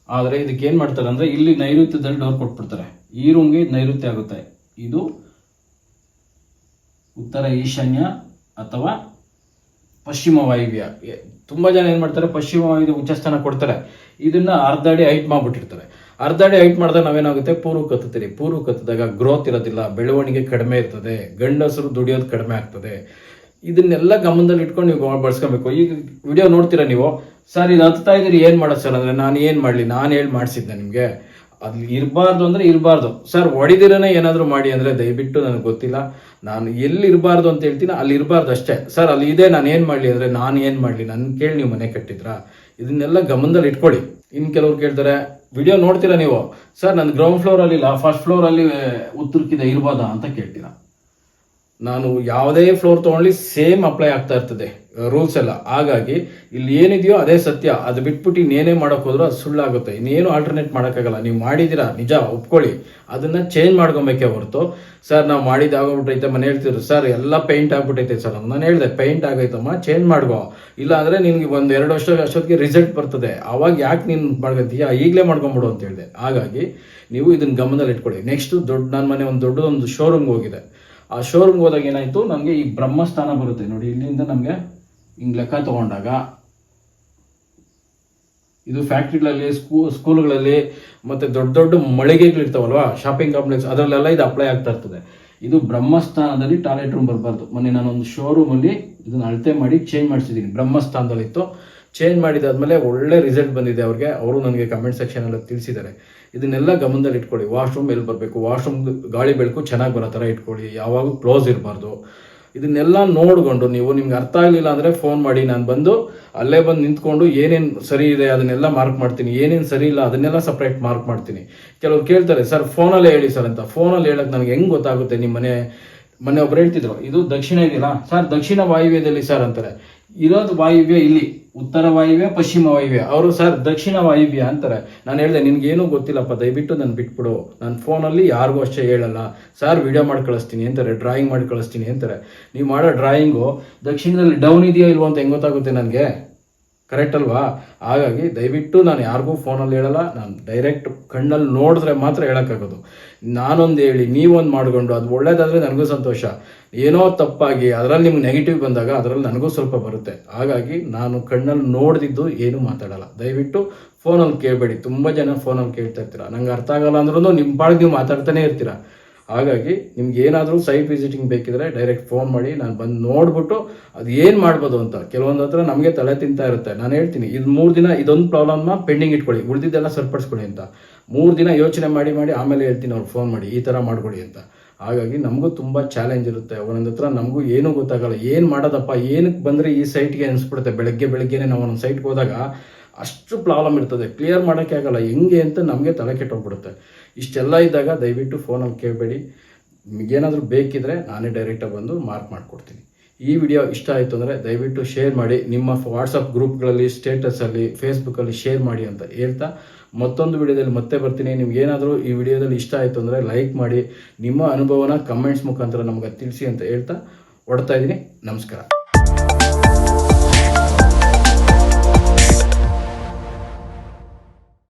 ಆದರೆ ಇದಕ್ಕೆ ಏನು ಮಾಡ್ತಾರೆ ಅಂದರೆ ಇಲ್ಲಿ ನೈಋತ್ಯದಲ್ಲಿ ಡೋರ್ ಕೊಟ್ಬಿಡ್ತಾರೆ. ಈ ರೂಮ್ಗೆ ನೈಋತ್ಯ ಆಗುತ್ತೆ. ಇದು ಉತ್ತರ ಈಶಾನ್ಯ ಅಥವಾ ಪಶ್ಚಿಮ ವಾಯುವ್ಯ. ತುಂಬಾ ಜನ ಏನ್ ಮಾಡ್ತಾರೆ? ಪಶ್ಚಿಮ ವಾಯುವ್ಯ ಉಚ್ಚಸ್ಥಾನ ಕೊಡ್ತಾರೆ. ಇದನ್ನ ಅರ್ಧ ಅಡಿ ಹೈಟ್ ಮಾಡ್ಬಿಟ್ಟಿರ್ತಾರೆ. ಅರ್ಧ ಅಡಿ ಹೈಟ್ ಮಾಡಿದಾಗ ನಾವೇನಾಗುತ್ತೆ? ಪೂರ್ವ ಕತ್ತುತ್ತೀರಿ ಪೂರ್ವ ಕತ್ತದಾಗ ಗ್ರೋತ್ ಇರೋದಿಲ್ಲ. ಬೆಳವಣಿಗೆ ಕಡಿಮೆ ಇರ್ತದೆ. ಗಂಡಸರು ದುಡಿಯೋದು ಕಡಿಮೆ ಆಗ್ತದೆ. ಇದನ್ನೆಲ್ಲ ಗಮನದಲ್ಲಿ ಇಟ್ಕೊಂಡು ನೀವು ಬಳಸ್ಕೊಬೇಕು. ಈಗ ವಿಡಿಯೋ ನೋಡ್ತೀರಾ ನೀವು? ಸರ್, ಇದು ಹತ್ತಾ ಇದ್ರಿ ಏನ್ ಮಾಡೋದು ಸರ್? ಅಂದ್ರೆ ನಾನು ಏನ್ ಮಾಡ್ಲಿ? ನಾನು ಹೇಳಿ ಮಾಡಿಸಿದ್ದೆ ನಿಮ್ಗೆ. ಅಲ್ಲಿ ಇರಬಾರ್ದು ಅಂದ್ರೆ ಇರಬಾರ್ದು. ಸರ್, ಹೊಡಿದಿರನೇ ಏನಾದರೂ ಮಾಡಿ ಅಂದ್ರೆ ದಯವಿಟ್ಟು ನನಗೆ ಗೊತ್ತಿಲ್ಲ. ನಾನು ಎಲ್ಲಿ ಇರಬಾರ್ದು ಅಂತ ಹೇಳ್ತೀನಿ ಅಲ್ಲಿ ಇರಬಾರ್ದು ಅಷ್ಟೇ. ಸರ್, ಅಲ್ಲಿ ಇದೆ, ನಾನು ಏನು ಮಾಡಲಿ ಅಂದರೆ ನಾನು ಏನು ಮಾಡಲಿ? ನನ್ನ ಕೇಳಿ ನೀವು ಮನೆ ಕಟ್ಟಿದ್ರಾ? ಇದನ್ನೆಲ್ಲ ಗಮನದಲ್ಲಿ ಇಟ್ಕೊಳ್ಳಿ. ಇನ್ನು ಕೆಲವ್ರು ಕೇಳ್ತಾರೆ, ವಿಡಿಯೋ ನೋಡ್ತೀರಾ ನೀವು? ಸರ್ ನನ್ನ ಗ್ರೌಂಡ್ ಫ್ಲೋರ್ ಅಲ್ಲಿ ಫಸ್ಟ್ ಫ್ಲೋರ್ ಅಲ್ಲಿ ಉತ್ತರಕ್ಕಿದೆ ಇರ್ಬೋದಾ ಅಂತ ಕೇಳ್ತೀರಾ ನಾನು ಯಾವುದೇ ಫ್ಲೋರ್ ತಗೊಳ್ಳಿ ಸೇಮ್ ಅಪ್ಲೈ ಆಗ್ತಾ ಇರ್ತದೆ ರೂಲ್ಸ್ ಎಲ್ಲ. ಹಾಗಾಗಿ ಇಲ್ಲಿ ಏನಿದೆಯೋ ಅದೇ ಸತ್ಯ. ಅದು ಬಿಟ್ಬಿಟ್ಟು ಇನ್ನೇನೇ ಮಾಡೋಕೆ ಹೋದ್ರೂ ಅದು ಸುಳ್ಳಾಗುತ್ತೆ. ಇನ್ನೇನು ಆಲ್ಟರ್ನೇಟ್ ಮಾಡೋಕ್ಕಾಗಲ್ಲ. ನೀವು ಮಾಡಿದ್ದೀರಾ? ನಿಜ, ಒಪ್ಕೊಳ್ಳಿ. ಅದನ್ನ ಚೇಂಜ್ ಮಾಡ್ಕೊಬೇಕೇ ಹೊರತು. ಸರ್ ನಾವು ಮಾಡಿದ್ದು ಆಗೋಗ್ಬಿಟ್ಟೈತೆ, ಮನೆ ಹೇಳ್ತಿದ್ರು. ಸರ್ ಎಲ್ಲ ಪೇಂಟ್ ಆಗ್ಬಿಟ್ಟೈತೆ ಸರ್ ನಾನು ಹೇಳಿದೆ ಪೇಂಟ್ ಆಗೈತಮ್ಮ ಚೇಂಜ್ ಮಾಡ್ಕೋ. ಇಲ್ಲ ಅಂದರೆ ನಿನ್ಗೆ ಒಂದು ಎರಡು ವರ್ಷ, ಅಷ್ಟೊತ್ತಿಗೆ ರಿಸಲ್ಟ್ ಬರ್ತದೆ. ಅವಾಗ ಯಾಕೆ ನೀನು ಮಾಡ್ಕೊತೀಯ? ಈಗಲೇ ಮಾಡ್ಕೊಂಬಿಡು ಅಂತ ಹೇಳಿದೆ. ಹಾಗಾಗಿ ನೀವು ಇದನ್ನ ಗಮನದಲ್ಲಿ ಇಟ್ಕೊಳ್ಳಿ ನೆಕ್ಸ್ಟ್ ದೊಡ್ಡ ನನ್ನ ಮನೆ ಒಂದು ದೊಡ್ಡದೊಂದು ಶೋರೂಮ್ಗೆ ಹೋಗಿದೆ ಆ ಶೋರೂಮ್ಗೆ ಹೋದಾಗ ಏನಾಯ್ತು? ನಮಗೆ ಈ ಬ್ರಹ್ಮಸ್ಥಾನ ಬರುತ್ತೆ. ನೋಡಿ, ಇಲ್ಲಿಂದ ನಮಗೆ ಹಿಂಗ್ ಲೆಕ್ಕ ತಗೊಂಡಾಗ ಇದು ಫ್ಯಾಕ್ಟ್ರಿಗಳಲ್ಲಿ ಸ್ಕೂ ಸ್ಕೂಲ್ಗಳಲ್ಲಿ ಮತ್ತೆ ದೊಡ್ಡ ದೊಡ್ಡ ಮಳಿಗೆಗಳಿರ್ತಾವಲ್ವಾ? ಶಾಪಿಂಗ್ ಕಾಂಪ್ಲೆಕ್ಸ್ ಅದರಲ್ಲೆಲ್ಲ ಇದು ಅಪ್ಲೈ ಆಗ್ತಾ ಇರ್ತದೆ. ಇದು ಬ್ರಹ್ಮಸ್ಥಾನದಲ್ಲಿ ಟಾಯ್ಲೆಟ್ ರೂಮ್ ಬರಬಾರ್ದು. ಮೊನ್ನೆ ನಾನೊಂದು ಶೋರೂಮಲ್ಲಿ ಇದನ್ನ ಅಳತೆ ಮಾಡಿ ಚೇಂಜ್ ಮಾಡಿಸಿದ್ದೀನಿ ಬ್ರಹ್ಮಸ್ಥಾನದಲ್ಲಿ ಇತ್ತು ಚೇಂಜ್ ಮಾಡಿದಾದ್ಮೇಲೆ ಒಳ್ಳೆ ರಿಸಲ್ಟ್ ಬಂದಿದೆ ಅವ್ರಿಗೆ. ಅವರು ನನಗೆ ಕಮೆಂಟ್ ಸೆಕ್ಷನ್ ಎಲ್ಲ ತಿಳಿಸಿದ್ದಾರೆ. ಇದನ್ನೆಲ್ಲ ಗಮನದಲ್ಲಿ ಇಟ್ಕೊಳ್ಳಿ. ವಾಶ್ರೂಮ್ ಎಲ್ಲಿ ಬರಬೇಕು? ವಾಶ್ರೂಮ್ ಗಾಳಿ ಬೆಳಕು ಚೆನ್ನಾಗಿ ಬರೋ ಥರ ಇಟ್ಕೊಳ್ಳಿ. ಯಾವಾಗಲೂ ಕ್ಲೋಸ್ ಇರಬಾರ್ದು. ಇದನ್ನೆಲ್ಲ ನೋಡಿಕೊಂಡು ನೀವು ನಿಮ್ಗೆ ಅರ್ಥ ಆಗಲಿಲ್ಲ ಅಂದರೆ ಫೋನ್ ಮಾಡಿ. ನಾನು ಬಂದು ಅಲ್ಲೇ ಬಂದು ನಿಂತ್ಕೊಂಡು ಏನೇನು ಸರಿ ಇದೆ ಅದನ್ನೆಲ್ಲ ಮಾರ್ಕ್ ಮಾಡ್ತೀನಿ. ಏನೇನು ಸರಿ ಇಲ್ಲ ಅದನ್ನೆಲ್ಲ ಸಪ್ರೇಟ್ ಮಾರ್ಕ್ ಮಾಡ್ತೀನಿ. ಕೆಲವ್ರು ಕೇಳ್ತಾರೆ, ಸರ್ ಫೋನಲ್ಲೇ ಹೇಳಿ ಸರ್ ಅಂತ. ಫೋನಲ್ಲಿ ಹೇಳಕ್ಕೆ ನನಗೆ ಹೆಂಗೆ ಗೊತ್ತಾಗುತ್ತೆ ನಿಮ್ಮ ಮನೆ ಮೊನ್ನೆ ಒಬ್ರು ಹೇಳ್ತಿದ್ರು, ಇದು ದಕ್ಷಿಣ ಇದೆಯಲ್ಲ, ಸರ್, ದಕ್ಷಿಣ ವಾಯುವ್ಯದಲ್ಲಿ ಸರ್ ಅಂತಾರೆ. ಇರೋದು ವಾಯುವ್ಯ ಇಲ್ಲಿ, ಉತ್ತರ ವಾಯುವ್ಯ, ಪಶ್ಚಿಮ ವಾಯುವ್ಯ. ಅವರು, ಸರ್, ದಕ್ಷಿಣ ವಾಯುವ್ಯ ಅಂತಾರೆ. ನಾನು ಹೇಳಿದೆ, ನಿನ್ಗೇನು ಗೊತ್ತಿಲ್ಲಪ್ಪ, ದಯವಿಟ್ಟು ನಾನು ಬಿಟ್ಬಿಡು. ನಾನು ಫೋನಲ್ಲಿ ಯಾರಿಗೂ ಅಷ್ಟೇ ಹೇಳಲ್ಲ. ಸರ್, ವಿಡಿಯೋ ಮಾಡಿ ಕಳಿಸ್ತೀನಿ ಅಂತಾರೆ, ಡ್ರಾಯಿಂಗ್ ಮಾಡಿ ಕಳಿಸ್ತೀನಿ ಅಂತಾರೆ. ನೀವು ಮಾಡೋ ಡ್ರಾಯಿಂಗು ದಕ್ಷಿಣದಲ್ಲಿ ಡೌನ್ ಇದೆಯೋ ಇಲ್ವೋ ಅಂತ ಹೆಂಗೆ ಗೊತ್ತಾಗುತ್ತೆ ನನಗೆ? ಕರೆಕ್ಟ್ ಅಲ್ವಾ? ಹಾಗಾಗಿ ದಯವಿಟ್ಟು ನಾನು ಯಾರಿಗೂ ಫೋನಲ್ಲಿ ಹೇಳಲ್ಲ, ನಾನು ಡೈರೆಕ್ಟ್ ಕಣ್ಣಲ್ಲಿ ನೋಡಿದ್ರೆ ಮಾತ್ರ ಹೇಳೋಕ್ಕಾಗೋದು. ನಾನೊಂದು ಹೇಳಿ, ನೀವೊಂದು ಮಾಡಿಕೊಂಡು, ಅದು ಒಳ್ಳೇದಾದರೆ ನನಗೂ ಸಂತೋಷ. ಏನೋ ತಪ್ಪಾಗಿ, ಅದರಲ್ಲಿ ನಿಮ್ಗೆ ನೆಗೆಟಿವ್ ಬಂದಾಗ ಅದರಲ್ಲಿ ನನಗೂ ಸ್ವಲ್ಪ ಬರುತ್ತೆ. ಹಾಗಾಗಿ ನಾನು ಕಣ್ಣಲ್ಲಿ ನೋಡ್ದಿದ್ದು ಏನೂ ಮಾತಾಡಲ್ಲ. ದಯವಿಟ್ಟು ಫೋನಲ್ಲಿ ಕೇಳಬೇಡಿ. ತುಂಬ ಜನ ಫೋನಲ್ಲಿ ಕೇಳ್ತಾ ಇರ್ತೀರ. ನಂಗೆ ಅರ್ಥ ಆಗಲ್ಲ ಅಂದ್ರೂ ನಿಮ್ಮ ಪಾಡಿಗೆ ನೀವು ಮಾತಾಡ್ತಾನೆ ಇರ್ತೀರ. ಹಾಗಾಗಿ ನಿಮ್ಗೆ ಏನಾದರೂ ಸೈಟ್ ವಿಸಿಟಿಂಗ್ ಬೇಕಿದ್ರೆ ಡೈರೆಕ್ಟ್ ಫೋನ್ ಮಾಡಿ, ನಾನು ಬಂದು ನೋಡ್ಬಿಟ್ಟು ಅದು ಏನು ಮಾಡ್ಬೋದು ಅಂತ. ಕೆಲವೊಂದು ಹತ್ರ ನಮಗೆ ತಲೆ ತಿಂತಾ ಇರುತ್ತೆ. ನಾನು ಹೇಳ್ತೀನಿ, ಇದು ಮೂರು ದಿನ ಇದೊಂದು ಪ್ರಾಬ್ಲಮ್ನ ಪೆಂಡಿಂಗ್ ಇಟ್ಕೊಳ್ಳಿ, ಉಳಿದಿದ್ದೆಲ್ಲ ಸರಿಪಡಿಸ್ಕೊಳ್ಳಿ ಅಂತ. ಮೂರು ದಿನ ಯೋಚನೆ ಮಾಡಿ ಮಾಡಿ ಆಮೇಲೆ ಹೇಳ್ತೀನಿ ಅವ್ರು ಫೋನ್ ಮಾಡಿ, ಈ ಥರ ಮಾಡ್ಕೊಡಿ ಅಂತ. ಹಾಗಾಗಿ ನಮಗೂ ತುಂಬ ಚಾಲೆಂಜ್ ಇರುತ್ತೆ. ಒಂದೊಂದು ಹತ್ರ ನಮಗೂ ಏನೂ ಗೊತ್ತಾಗಲ್ಲ, ಏನು ಮಾಡೋದಪ್ಪ ಏನಕ್ಕೆ ಬಂದರೆ ಈ ಸೈಟ್ಗೆ ಅನಿಸ್ಬಿಡುತ್ತೆ. ಬೆಳಗ್ಗೆ ಬೆಳಗ್ಗೆನೇ ನಾವು ಒಂದೊಂದು ಸೈಟ್ಗೆ ಹೋದಾಗ ಅಷ್ಟು ಪ್ರಾಬ್ಲಮ್ ಇರ್ತದೆ. ಕ್ಲಿಯರ್ ಮಾಡೋಕ್ಕೆ ಆಗಲ್ಲ. ಹೆಂಗೆ ಅಂತ ನಮಗೆ ತಲೆ ಕೆಟ್ಟೋಗ್ಬಿಡುತ್ತೆ. ಇಷ್ಟೆಲ್ಲ ಇದ್ದಾಗ ದಯವಿಟ್ಟು ಫೋನಲ್ಲಿ ಕೇಳಬೇಡಿ. ನಿಮಗೇನಾದರೂ ಬೇಕಿದ್ರೆ ನಾನೇ ಡೈರೆಕ್ಟಾಗಿ ಬಂದು ಮಾರ್ಕ್ ಮಾಡಿಕೊಡ್ತೀನಿ. ಈ ವಿಡಿಯೋ ಇಷ್ಟ ಆಯಿತು ಅಂದರೆ ದಯವಿಟ್ಟು ಶೇರ್ ಮಾಡಿ. ನಿಮ್ಮ ವಾಟ್ಸಪ್ ಗ್ರೂಪ್ಗಳಲ್ಲಿ ಸ್ಟೇಟಸಲ್ಲಿ ಫೇಸ್ಬುಕ್ಕಲ್ಲಿ ಶೇರ್ ಮಾಡಿ ಅಂತ ಹೇಳ್ತಾ ಮತ್ತೊಂದು ವಿಡಿಯೋದಲ್ಲಿ ಮತ್ತೆ ಬರ್ತೀನಿ. ನಿಮ್ಗೆ ಏನಾದರೂ ಈ ವಿಡಿಯೋದಲ್ಲಿ ಇಷ್ಟ ಆಯಿತು ಅಂದರೆ ಲೈಕ್ ಮಾಡಿ. ನಿಮ್ಮ ಅನುಭವನ ಕಮೆಂಟ್ಸ್ ಮುಖಾಂತರ ನಮಗೆ ತಿಳಿಸಿ ಅಂತ ಹೇಳ್ತಾ ಹೊಡ್ತಾ ಇದ್ದೀನಿ. ನಮಸ್ಕಾರ.